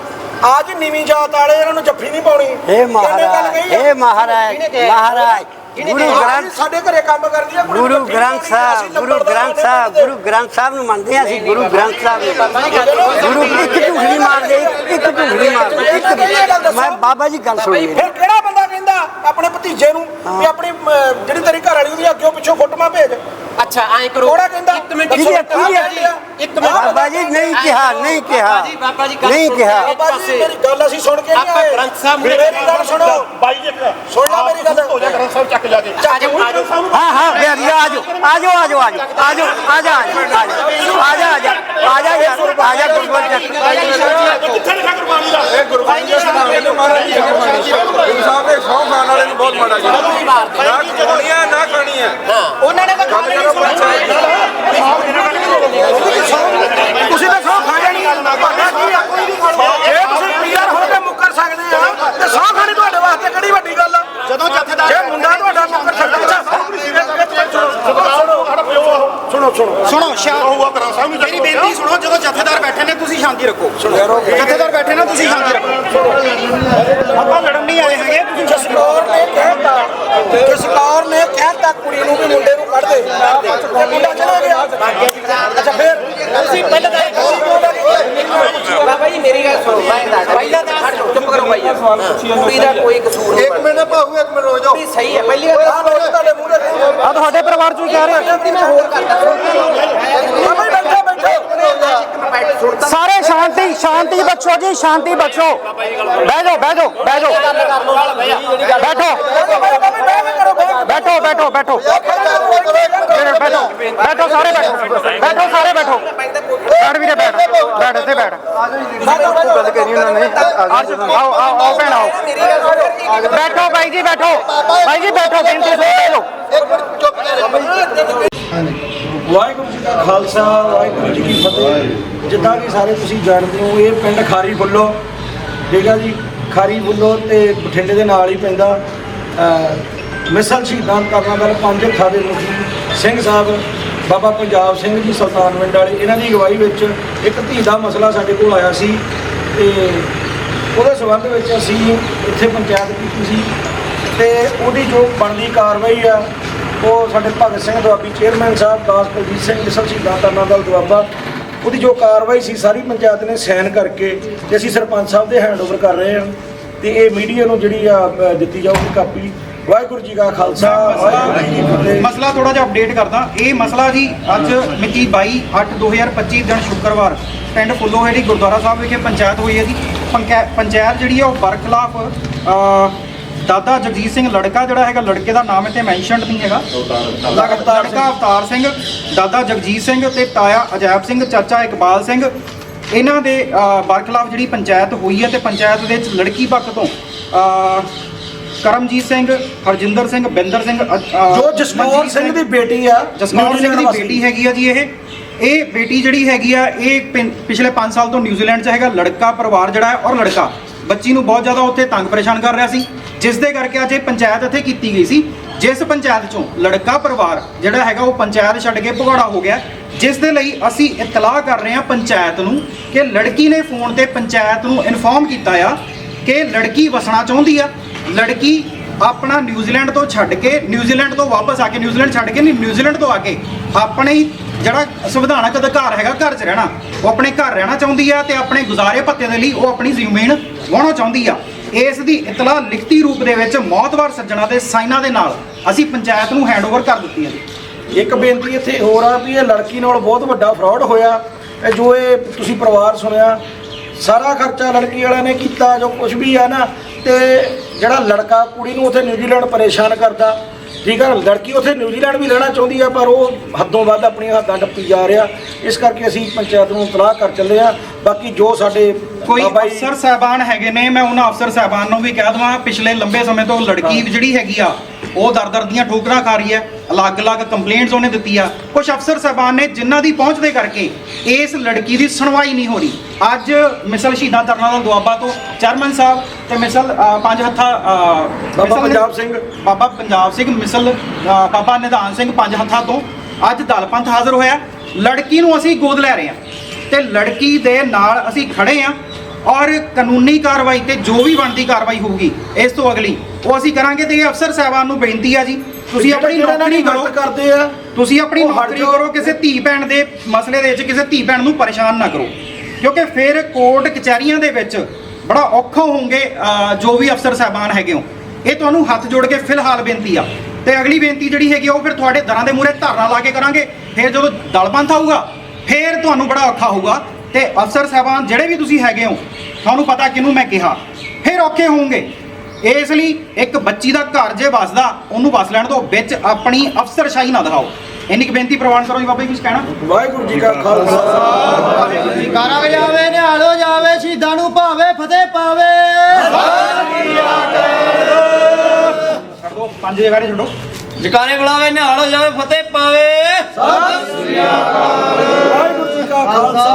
Speaker 3: ਅੱਜ ਨੀਵੀਂ ਜਾਤ ਵਾਲੇ ਇਹਨਾਂ ਨੂੰ ਜੱਫੀ ਨਹੀਂ ਪਾਉਣੀ। ਇਹ
Speaker 7: ਮਹਾਰਾਜ ਇਹ ਮਹਾਰਾਜ ਮਹਾਰਾਜ
Speaker 3: ਗੁਰੂ
Speaker 7: ਗ੍ਰੰਥ
Speaker 3: ਸਾਡੇ ਘਰੇ ਕੰਮ ਕਰਦੀ ਹੈ
Speaker 7: ਗੁਰੂ ਗ੍ਰੰਥ ਸਾਹਿਬ ਗੁਰੂ ਗ੍ਰੰਥ ਸਾਹਿਬ ਗੁਰੂ ਗ੍ਰੰਥ ਸਾਹਿਬ ਨੂੰ ਮੰਨਦੇ ਆ ਅਸੀਂ ਗੁਰੂ ਗ੍ਰੰਥ ਸਾਹਿਬ ਨੂੰ ਗੁਰੂ ਇੱਕ ਢੁੰਗੜੀ ਮਾਰਦੇ ਇੱਕ ਢੁੰਗੜੀ ਮਾਰਦੇ ਮੈਂ ਬਾਬਾ ਜੀ ਗੱਲ ਸੁਣੀ
Speaker 3: ਆਪਣੇ ਭਤੀਜੇ ਨੂੰ ਵੀ ਆਪਣੀ ਅਮ, ਜਿਹੜੀ ਤੇਰੀ ਘਰ ਵਾਲੀ ਉਹਦੀ ਅੱਗੇ ਪਿੱਛੋਂ ਫੋਟੋਆਂ ਭੇਜ
Speaker 4: ਅੱਛਾ ਐਂ ਕਰੋ
Speaker 3: ਥੋੜਾ ਕਹਿੰਦਾ
Speaker 4: ਇੱਕ ਮਿੰਟ
Speaker 7: ਕਿਹਦੀ
Speaker 4: ਇੱਕ ਮਿੰਟ
Speaker 7: ਬਾਬਾ ਜੀ ਨਹੀਂ ਕਿਹਾ ਨਹੀਂ ਕਿਹਾ
Speaker 4: ਬਾਬਾ ਜੀ ਬਾਬਾ ਜੀ ਗੱਲ
Speaker 7: ਨਹੀਂ
Speaker 4: ਸੁਣੋ।
Speaker 7: ਕਿਹਾ
Speaker 3: ਬਾਬਾ ਜੀ ਮੇਰੀ ਗੱਲ ਅਸੀਂ ਸੁਣ ਕੇ ਨਹੀਂ
Speaker 4: ਆਪਾਂ
Speaker 3: ਆਏ
Speaker 4: ਗ੍ਰੰਥ ਸਾਹਿਬ ਮੂਹਰੇ
Speaker 3: ਮੇਰੀ ਗੱਲ ਸੁਣੋ
Speaker 10: ਬਾਈ ਜੀ
Speaker 3: ਸੁਣ ਲੈ ਮੇਰੀ ਗੱਲ
Speaker 10: ਹੋ ਜਾ ਗ੍ਰੰਥ ਸਾਹਿਬ ਚੱਕ ਜਾ ਕੇ
Speaker 7: ਆ ਜਾਓ ਆ ਜਾਓ ਆ ਜਾਓ ਆ ਜਾਓ ਆ ਜਾਓ ਆ ਜਾ ਆ ਜਾ ਆ ਜਾ ਆ ਜਾ ਆ ਜਾ ਯਾਰ ਆ ਜਾ ਗੁਰਗੁਰ ਚੱਕ
Speaker 10: ਕਿੱਥੇ ਲਿਖਾ ਗੁਰਬਾਣੀ ਦਾ
Speaker 11: ਇਹ ਗੁਰਬਾਣੀ ਦੇ ਸਲਾਮ ਨੂੰ ਮਹਾਰਾਜ ਜੀ ਗੁਰੂ ਸਾਹਿਬ ਦੇ ਸੌ ਖਾਣ ਵਾਲੇ ਨੂੰ ਬਹੁਤ ਮਾੜਾ ਜੀ ਨਾ ਖਾਣੀ ਹੈ ਨਾ ਖਾਣੀ ਹੈ
Speaker 12: ਉਹਨਾਂ ਨੇ ਤਾਂ
Speaker 11: ਕਰੋ ਪੰਚਾਇਤ
Speaker 3: ਤੁਸੀਂ ਤਾਂ ਸੌ ਖਾ ਜਾਣੀ ਤੁਹਾਡਾ ਕੀ ਆ ਕੋਈ ਨਹੀਂ ਖਾਣਾ ਜੇ ਤੁਸੀਂ ਪੀਆਰ ਹੋ ਕੇ ਮੁੱਕਰ ਸਕਦੇ ਆ ਤੇ ਸੌ ਖਾਣੀ ਤੁਹਾਡੇ ਵਾਸਤੇ ਕਿਹੜੀ ਵੱਡੀ ਗੱਲ ਆ
Speaker 12: ਜਦੋਂ ਜਥੇਦਾਰ
Speaker 3: ਜੇ ਮੁੰਡਾ ਤੁਹਾਡਾ ਮੁੱਕਰ ਸਕਦਾ ਸੁਣੋ ਸੁਣੋ
Speaker 12: ਸੁਣੋ ਸ਼ਾਂਤ ਮੇਰੀ ਬੇਨਤੀ ਸੁਣੋ ਜਦੋਂ ਜਥੇਦਾਰ ਬੈਠੇ ਨੇ ਤੁਸੀਂ ਸ਼ਾਂਤੀ ਰੱਖੋ ਜਥੇਦਾਰ ਬੈਠੇ ਨੇ ਤੁਸੀਂ ਸ਼ਾਂਤੀ ਰੱਖੋ ਆਪਾਂ
Speaker 3: ਕੁੜੀ ਨੂੰ ਵੀ ਮੁੰਡੇ ਨੂੰ ਕੱਢ ਦੇ ਤੇ ਮੁੰਡਾ ਚਲਾ ਗਿਆ ਅੱਛਾ ਫਿਰ ਤੁਸੀਂ ਪਹਿਲਾਂ ਤਾਂ
Speaker 4: ਬਾਬਾ ਜੀ ਮੇਰੀ ਗੱਲ ਸੁਣੋ ਮੈਂ ਦੱਸ ਪਹਿਲਾਂ ਤਾਂ ਚੁੱਪ ਕਰੋ ਬਾਈ ਕੁੜੀ ਦਾ ਕੋਈ ਕਸੂਰ ਨਹੀਂ
Speaker 13: ਇੱਕ ਮਿੰਟ ਭਾਊ ਇੱਕ ਮਿੰਟ ਰੋ ਜਾਓ
Speaker 4: ਕੁੜੀ ਸਹੀ ਹੈ ਪਹਿਲੀ ਗੱਲ
Speaker 3: ਆਹ ਲੋਕ ਤੁਹਾਡੇ ਮੂਹਰੇ ਨਹੀਂ
Speaker 6: ਆ ਤੁਹਾਡੇ ਪਰਿਵਾਰ ਚੋਂ ਹੀ ਕਹਿ ਰਹੇ
Speaker 4: ਗਲਤੀ ਮੈਂ ਹੋਰ ਕਰਦਾ
Speaker 3: ਬਾਬਾ ਜੀ ਬੈਠੋ ਬੈਠੋ
Speaker 4: ਸੁਣਤਾ
Speaker 6: ਸਾਰੇ ਸ਼ਾਂਤੀ ਸ਼ਾਂਤੀ ਬਖਸ਼ੋ ਜੀ ਸ਼ਾਂਤੀ ਬਖਸ਼ੋ ਬਹਿ ਜਾਓ ਬਹਿ ਜਾਓ ਬਹਿ ਜਾਓ ਬੈਠੋ ਬੈਠੋ ਬੈਠੋ। ਬੈਠੋ। ਬੈਠੋ, ਸਾਰੇ ਬੈਠੋ। ਬੈਠੋ, ਸਾਰੇ ਬੈਠੋ। ਬੈਠ ਵੀਰੇ ਬੈਠ। ਬੈਠ ਇੱਥੇ ਬੈਠ। ਗੱਲ ਕਰੀ ਉਹਨਾਂ ਨੇ ਆਓ ਆਓ ਆਓ ਭੈਣ, ਆਓ। ਬੈਠੋ ਬਾਈ ਜੀ, ਬੈਠੋ। ਬਾਈ ਜੀ, ਬੈਠੋ। ਬੇਨਤੀ ਸੁਣੋ ਬੈਠੋ
Speaker 13: ਇੱਕ ਮਿੰਟ ਚੁੱਪ ਕਰ
Speaker 2: ਵਾਹਿਗੁਰੂ ਜੀ ਕਾ ਖਾਲਸਾ, ਵਾਹਿਗੁਰੂ ਜੀ ਕੀ ਫਤਿਹ। ਜਿੱਦਾਂ ਕਿ ਸਾਰੇ ਤੁਸੀਂ ਜਾਣਦੇ ਹੋ, ਇਹ ਪਿੰਡ ਖਾਰੀ ਫੁੱਲੋ ਠੀਕ ਆ ਜੀ? ਖਾਰੀ ਫੁੱਲੋ ਤੇ ਬਠਿੰਡੇ ਦੇ ਨਾਲ ਹੀ ਪੈਂਦਾ ਮਿਸਲ ਸ਼ਹੀਦਾਂ ਕਰਨਾ ਵਾਲੇ ਪੰਜ ਹੱਥਾਂ ਦੇ ਮੁਖੀ। ਸਿੰਘ ਸਾਹਿਬ, ਬਾਬਾ ਪੰਜਾਬ ਸਿੰਘ ਜੀ, ਸੁਲਤਾਨ ਸੁਲਤਾਨਵਿੰਡ ਵਾਲੇ, ਇਹਨਾਂ ਦੀ ਅਗਵਾਈ ਵਿੱਚ ਇੱਕ ਧੀ ਦਾ ਮਸਲਾ ਸਾਡੇ ਕੋਲ ਆਇਆ ਸੀ ਤੇ ਉਹਦੇ ਸੰਬੰਧ ਵਿੱਚ ਅਸੀਂ ਇੱਥੇ ਪੰਚਾਇਤ ਕੀਤੀ ਸੀ ਤੇ ਉਹਦੀ ਜੋ ਬਣਦੀ ਕਾਰਵਾਈ ਆ, ਉਹ ਸਾਡੇ ਭਗਤ ਸਿੰਘ ਦੁਆਬੀ ਚੇਅਰਮੈਨ ਸਾਹਿਬ, ਦਾਸ ਕੁਲਜੀਤ ਸਿੰਘ, ਮਿਸਲ ਸ਼ਹੀਦਾਂ ਕਰਨਾ ਦਲ ਦੁਆਬਾ। ਉਹਦੀ ਜੋ ਕਾਰਵਾਈ ਸੀ, ਸਾਰੀ ਪੰਚਾਇਤ ਨੇ ਸਾਈਨ ਕਰਕੇ ਤੇ ਅਸੀਂ ਸਰਪੰਚ ਸਾਹਿਬ ਦੇ ਹੈਂਡਓਵਰ ਕਰ ਰਹੇ ਹਾਂ ਤੇ ਇਹ ਮੀਡੀਆ ਨੂੰ ਜਿਹੜੀ ਆ ਦਿੱਤੀ ਜਾਊਗੀ ਕਾਪੀ। ਵਾਹਿਗੁਰੂ ਜੀ ਕਾ ਖਾਲਸਾ ਵਾਹਿਗੁਰੂ ਜੀ ਕੀ ਫਤਿਹ।
Speaker 1: ਮਸਲਾ ਥੋੜਾ ਜਿਹਾ ਅਪਡੇਟ ਕਰਦਾ। ਇਹ ਮਸਲਾ ਜੀ ਅੱਜ ਮਿਤੀ 22 8 2025 ਦਿਨ ਸ਼ੁੱਕਰਵਾਰ ਪਿੰਡ ਫੁੱਲੋਹੇੜੀ ਗੁਰਦੁਆਰਾ ਸਾਹਿਬ ਵਿਖੇ ਪੰਚਾਇਤ ਹੋਈ ਹੈ ਜੀ। ਪੰਕੈ- ਪੰਚਾਇਤ ਜਿਹੜੀ ਹੈ ਉਹ ਬਰਖਲਾਫ ਦਾਦਾ ਜਗਜੀਤ ਸਿੰਘ ਲੜਕਾ ਜਿਹੜਾ ਹੈਗਾ ਲੜਕੇ ਦਾ ਨਾਮ ਇੱਥੇ ਮੈਂਸ਼ਨਡ ਨਹੀਂ ਹੈਗਾ। ਲੜਕਾ ਅਵਤਾਰ ਸਿੰਘ ਦਾਦਾ ਜਗਜੀਤ ਸਿੰਘ ਤੇ ਤਾਇਆ ਅਜੈਬ ਸਿੰਘ ਚਾਚਾ ਇਕਬਾਲ ਸਿੰਘ। ਇਹਨਾਂ ਦੇ ਅ, ਬਰਖਲਾਫ ਜਿਹੜੀ ਪੰਚਾਇਤ ਹੋਈ ਹੈ ਤੇ ਪੰਚਾਇਤ ਦੇ ਵਿੱਚ ਲੜਕੀ ਪੱਖ ਤੋਂ ਕਰਮਜੀਤ ਸਿੰਘ ਹਰਜਿੰਦਰ ਸਿੰਘ ਬਿੰਦਰ ਸਿੰਘ ਅ- ਅ,
Speaker 3: ਜੋ ਜਸਕੌਰ
Speaker 1: ਮਨਜੀਤ
Speaker 3: ਸਿੰਘ ਦੀ ਬੇਟੀ ਆ
Speaker 1: ਜਸਕੌਰ ਸਿੰਘ ਦੀ
Speaker 3: ਨਿਊਜ਼ੀਲੈਂਡ
Speaker 1: ਬੇਟੀ ਹੈਗੀ ਆ ਜੀ ਇਹ। ਇਹ ਬੇਟੀ ਜਿਹੜੀ ਹੈਗੀ ਆ ਇਹ ਪਿੰ- ਪਿਛਲੇ 5 ਸਾਲ ਤੋਂ ਨਿਊਜ਼ੀਲੈਂਡ 'ਚ ਹੈਗਾ ਲੜਕਾ ਪਰਿਵਾਰ ਜਿਹੜਾ ਹੈ ਔਰ ਲੜਕਾ। ਬੱਚੀ ਨੂੰ ਬਹੁਤ ਜ਼ਿਆਦਾ ਉੱਥੇ ਤੰਗ ਪਰੇਸ਼ਾਨ ਕਰ ਰਿਹਾ ਸੀ ਜਿਸ ਦੇ ਕਰਕੇ ਅੱਜ ਇਹ ਪੰਚਾਇਤ ਇੱਥੇ ਕੀਤੀ ਗਈ ਸੀ। ਜਿਸ ਪੰਚਾਇਤ 'ਚੋਂ ਲੜਕਾ ਪਰਿਵਾਰ ਜਿਹੜਾ ਹੈਗਾ ਉਹ ਪੰਚਾਇਤ ਛੱਡ ਕੇ ਭਗੌੜਾ ਹੋ ਗਿਆ। ਜਿਸ ਦੇ ਲਈ ਅਸੀਂ ਇਤਲਾਹ ਕਰ ਰਹੇ ਹਾਂ ਪੰਚਾਇਤ ਨੂੰ ਕਿ ਲੜਕੀ ਨੇ ਫੋਨ ਤੇ ਪੰਚਾਇਤ ਨੂੰ ਇਨਫੋਰਮ ਕੀਤਾ ਆ ਕਿ ਲੜਕੀ ਵਸਣਾ ਚਾਹੁੰਦੀ ਆ। ਲੜਕੀ ਆਪਣਾ ਨਿਊਜ਼ੀਲੈਂਡ ਤੋਂ ਛੱਡ ਕੇ, ਨਿਊਜ਼ੀਲੈਂਡ ਤੋਂ ਵਾਪਸ ਆ ਕੇ, ਨਿਊਜ਼ੀਲੈਂਡ ਛੱਡ ਕੇ ਨਹੀਂ, ਨਿਊਜ਼ੀਲੈਂਡ ਤੋਂ ਆ ਕੇ ਆਪਣੇ ਹੀ ਜਿਹੜਾ ਸੰਵਿਧਾਨਕ ਅਧਿਕਾਰ ਹੈਗਾ, ਘਰ 'ਚ ਰਹਿਣਾ, ਉਹ ਆਪਣੇ ਘਰ ਰਹਿਣਾ ਚਾਹੁੰਦੀ ਆ ਤੇ ਆਪਣੇ ਗੁਜ਼ਾਰੇ ਭੱਤੇ ਦੇ ਲਈ ਉਹ ਆਪਣੀ ਜ਼ਮੀਨ ਵਾਹਣਾ ਚਾਹੁੰਦੀ ਆ। ਇਸ ਦੀ ਇਤਲਾਹ ਲਿਖਤੀ ਰੂਪ ਦੇ ਵਿੱਚ ਮੌਤਵਾਰ ਸੱਜਣਾ ਦੇ ਸਾਈਨਾਂ ਦੇ ਨਾਲ ਅਸੀਂ ਪੰਚਾਇਤ ਨੂੰ ਹੈਂਡਓਵਰ ਕਰ ਦਿੱਤੀ ਹੈ
Speaker 2: ਇੱਕ ਬੇਨਤੀ ਇੱਥੇ ਹੋਰ ਆ ਵੀ ਇਹ ਲੜਕੀ ਨਾਲ ਬਹੁਤ ਵੱਡਾ ਫਰਾਡ ਹੋਇਆ ਇਹ ਜੋ ਇਹ ਤੁਸੀਂ ਪਰਿਵਾਰ ਸੁਣਿਆ, ਸਾਰਾ ਖਰਚਾ ਲੜਕੀ ਵਾਲਿਆਂ ਨੇ ਕੀਤਾ, ਜੋ ਕੁਝ ਵੀ ਆ ਨਾ ਤੇ ਜਿਹੜਾ ਲੜਕਾ ਕੁੜੀ ਨੂੰ ਉੱਥੇ ਨਿਊਜ਼ੀਲੈਂਡ ਪਰੇਸ਼ਾਨ ਕਰਦਾ ਠੀਕ ਆ ਲੜਕੀ ਉੱਥੇ ਨਿਊਜ਼ੀਲੈਂਡ ਵੀ ਰਹਿਣਾ ਚਾਹੁੰਦੀ ਆ ਪਰ ਉਹ ਹੱਦੋਂ ਵੱਧ ਆਪਣੀਆਂ ਹੱਦਾਂ ਟੱਪੀ ਜਾ ਰਿਹਾ। ਇਸ ਕਰਕੇ ਅਸੀਂ ਪੰਚਾਇਤ ਨੂੰ ਇਤਲਾਹ ਕਰ ਚੱਲੇ ਆ। ਬਾਕੀ ਜੋ ਸਾਡੇ
Speaker 1: ਕੋਈ
Speaker 2: ਬਾਬਾ ਜੀ-
Speaker 1: ਅਫਸਰ ਸਾਹਿਬਾਨ ਹੈਗੇ ਨੇ ਮੈਂ ਉਹਨਾਂ ਅਫਸਰ ਸਾਹਿਬਾਨ ਨੂੰ ਵੀ ਕਹਿ ਦਵਾਂ ਪਿਛਲੇ ਲੰਬੇ ਸਮੇਂ ਤੋਂ ਲੜਕੀ ਜਿਹੜੀ ਹੈਗੀ ਆ ਉਹ ਦਰ ਦਰ ਦੀਆਂ ਠੋਕਰਾਂ ਖਾ ਰਹੀ ਹੈ ਅਲੱਗ-ਅਲੱਗ ਕੰਪਲੇਂਟਸ ਉਹਨੇ ਦਿੱਤੀ ਆ। ਕੁਝ ਅਫਸਰ ਸਾਹਿਬਾਨ ਨੇ ਜਿਨ੍ਹਾਂ ਦੀ ਪਹੁੰਚ ਦੇ ਕਰਕੇ ਇਸ ਲੜਕੀ ਦੀ ਸੁਣਵਾਈ ਨਹੀਂ ਹੋ ਰਹੀ। ਅੱਜ ਮਿਸਲ ਸ਼ਹੀਦਾਂ ਤਰਨਾ ਦਾ ਦੁਆਬਾ ਤੋਂ ਚੇਅਰਮੈਨ ਸਾਹਿਬ ਤੇ ਮਿਸਲ ਅ, ਪੰਜ ਹੱਥਾ ਅ,
Speaker 2: ਬਾਬਾ
Speaker 1: ਮਿਸਲ-
Speaker 2: ਪੰਜਾਬ ਸਿੰਘ।
Speaker 1: ਬਾਬਾ ਪੰਜਾਬ ਸਿੰਘ ਮਿਸਲ ਅ, ਬਾਬਾ ਨਿਧਾਨ ਸਿੰਘ ਪੰਜ ਹੱਥਾਂ ਤੋਂ ਅੱਜ ਦਲ ਪੰਥ ਹਾਜ਼ਰ ਹੋਇਆ ਲੜਕੀ ਨੂੰ ਅਸੀਂ ਗੋਦ ਲੈ ਰਹੇ ਹਾਂ ਤੇ ਲੜਕੀ ਦੇ ਨਾਲ ਅਸੀਂ ਖੜੇ ਹਾਂ ਔਰ ਕਾਨੂੰਨੀ ਕਾਰਵਾਈ ਤੇ ਜੋ ਵੀ ਬਣਦੀ ਕਾਰਵਾਈ ਹੋਊਗੀ ਇਸ ਤੋਂ ਅਗਲੀ ਉਹ ਅਸੀਂ ਕਰਾਂਗੇ ਤੇ ਇਹ ਅਫਸਰ ਸਾਹਿਬਾਨ ਨੂੰ ਬੇਨਤੀ ਆ ਜੀ ਤੁਸੀਂ ਆਪਣੀ
Speaker 2: ਜਿਹੜਾ ਇਹਨਾਂ
Speaker 1: ਨੌਕਰੀ
Speaker 2: ਦੀ
Speaker 1: ਕਰੋ
Speaker 2: ਕਰਦੇ ਆ
Speaker 1: ਤੁਸੀਂ ਆਪਣੀ
Speaker 2: ਉਹ ਹਟ
Speaker 1: ਨੌਕਰੀ
Speaker 2: ਜਾਓ।
Speaker 1: ਕਰੋ ਕਿਸੇ ਧੀ ਭੈਣ ਦੇ ਮਸਲੇ ਦੇ ਵਿੱਚ ਕਿਸੇ ਧੀ ਭੈਣ ਨੂੰ ਪਰੇਸ਼ਾਨ ਨਾ ਕਰੋ ਕਿਉਂਕਿ ਫਿਰ ਕੋਰਟ ਕਚਹਿਰੀਆਂ ਦੇ ਵਿੱਚ ਬੜਾ ਔਖਾ ਹੋਣਗੇ ਜੋ ਵੀ ਅਫਸਰ ਸਾਹਿਬਾਨ ਹੈਗੇ ਹੋ। ਇਹ ਤੁਹਾਨੂੰ ਹੱਥ ਜੋੜ ਕੇ ਫਿਲਹਾਲ ਬੇਨਤੀ ਆ। ਤੇ ਅਗਲੀ ਬੇਨਤੀ ਜਿਹੜੀ ਹੈਗੀ ਆ, ਉਹ ਫਿਰ ਤੁਹਾਡੇ ਦਰਾਂ ਦੇ ਮੂਹਰੇ ਧਰਨਾ ਲਾ ਕੇ ਕਰਾਂਗੇ। ਫਿਰ ਜਦੋਂ ਦਲ ਦਲਬੰਦ ਆਊਗਾ ਫਿਰ ਤੁਹਾਨੂੰ ਬੜਾ ਔਖਾ ਹੋਊਗਾ। ਤੇ ਅਫਸਰ ਸਾਹਿਬਾਨ ਜਿਹੜੇ ਵੀ ਤੁਸੀਂ ਹੈਗੇ ਹੋ ਤੁਹਾਨੂੰ ਪਤਾ ਕਿਹਨੂੰ ਮੈਂ ਕਿਹਾ। ਫਿਰ ਔਖੇ ਹੋਵੋਗੇ। ਇਸ ਲਈ ਇੱਕ ਬੱਚੀ ਦਾ ਘਰ ਜੇ ਵਸਦਾ ਉਹਨੂੰ ਵਸ ਲੈਣ ਦਿਓ। ਵਿੱਚ ਆਪਣੀ ਅਫਸਰਸ਼ਾਹੀ ਨਾ ਦਿਖਾਓ। ਇੰਨੀ ਕੁ ਬੇਨਤੀ ਪ੍ਰਵਾਨ ਕਰੋ ਜੀ ਬਾਬਾ ਜੀ ਕੁਝ ਕਹਿਣਾ?
Speaker 2: ਵਾਹਿਗੁਰੂ ਜੀ ਕਾ ਖਾਲਸਾ।
Speaker 14: ਕਾਰਾ ਵਜਾਵੇ ਨਿਹਾਲੋ ਜਾਵੇ ਸ਼ਹੀਦਾਂ ਨੂੰ ਭਾਵੇ ਫਤਿਹ ਪਾਵੇ।
Speaker 1: ਛੱਡ ਦਿਓ ਪੰਜ ਜਗ੍ਹਾ ਤੇ ਛੱਡੋ।
Speaker 14: ਜਕਾਰੇ ਬੁਲਾਵੇ ਨਿਹਾਲੋ ਜਾਵੇ ਫਤਿਹ ਪਾਵੇ।
Speaker 2: ਵਾਹਿਗੁਰੂ ਜੀ ਕਾ ਖਾਲਸਾ।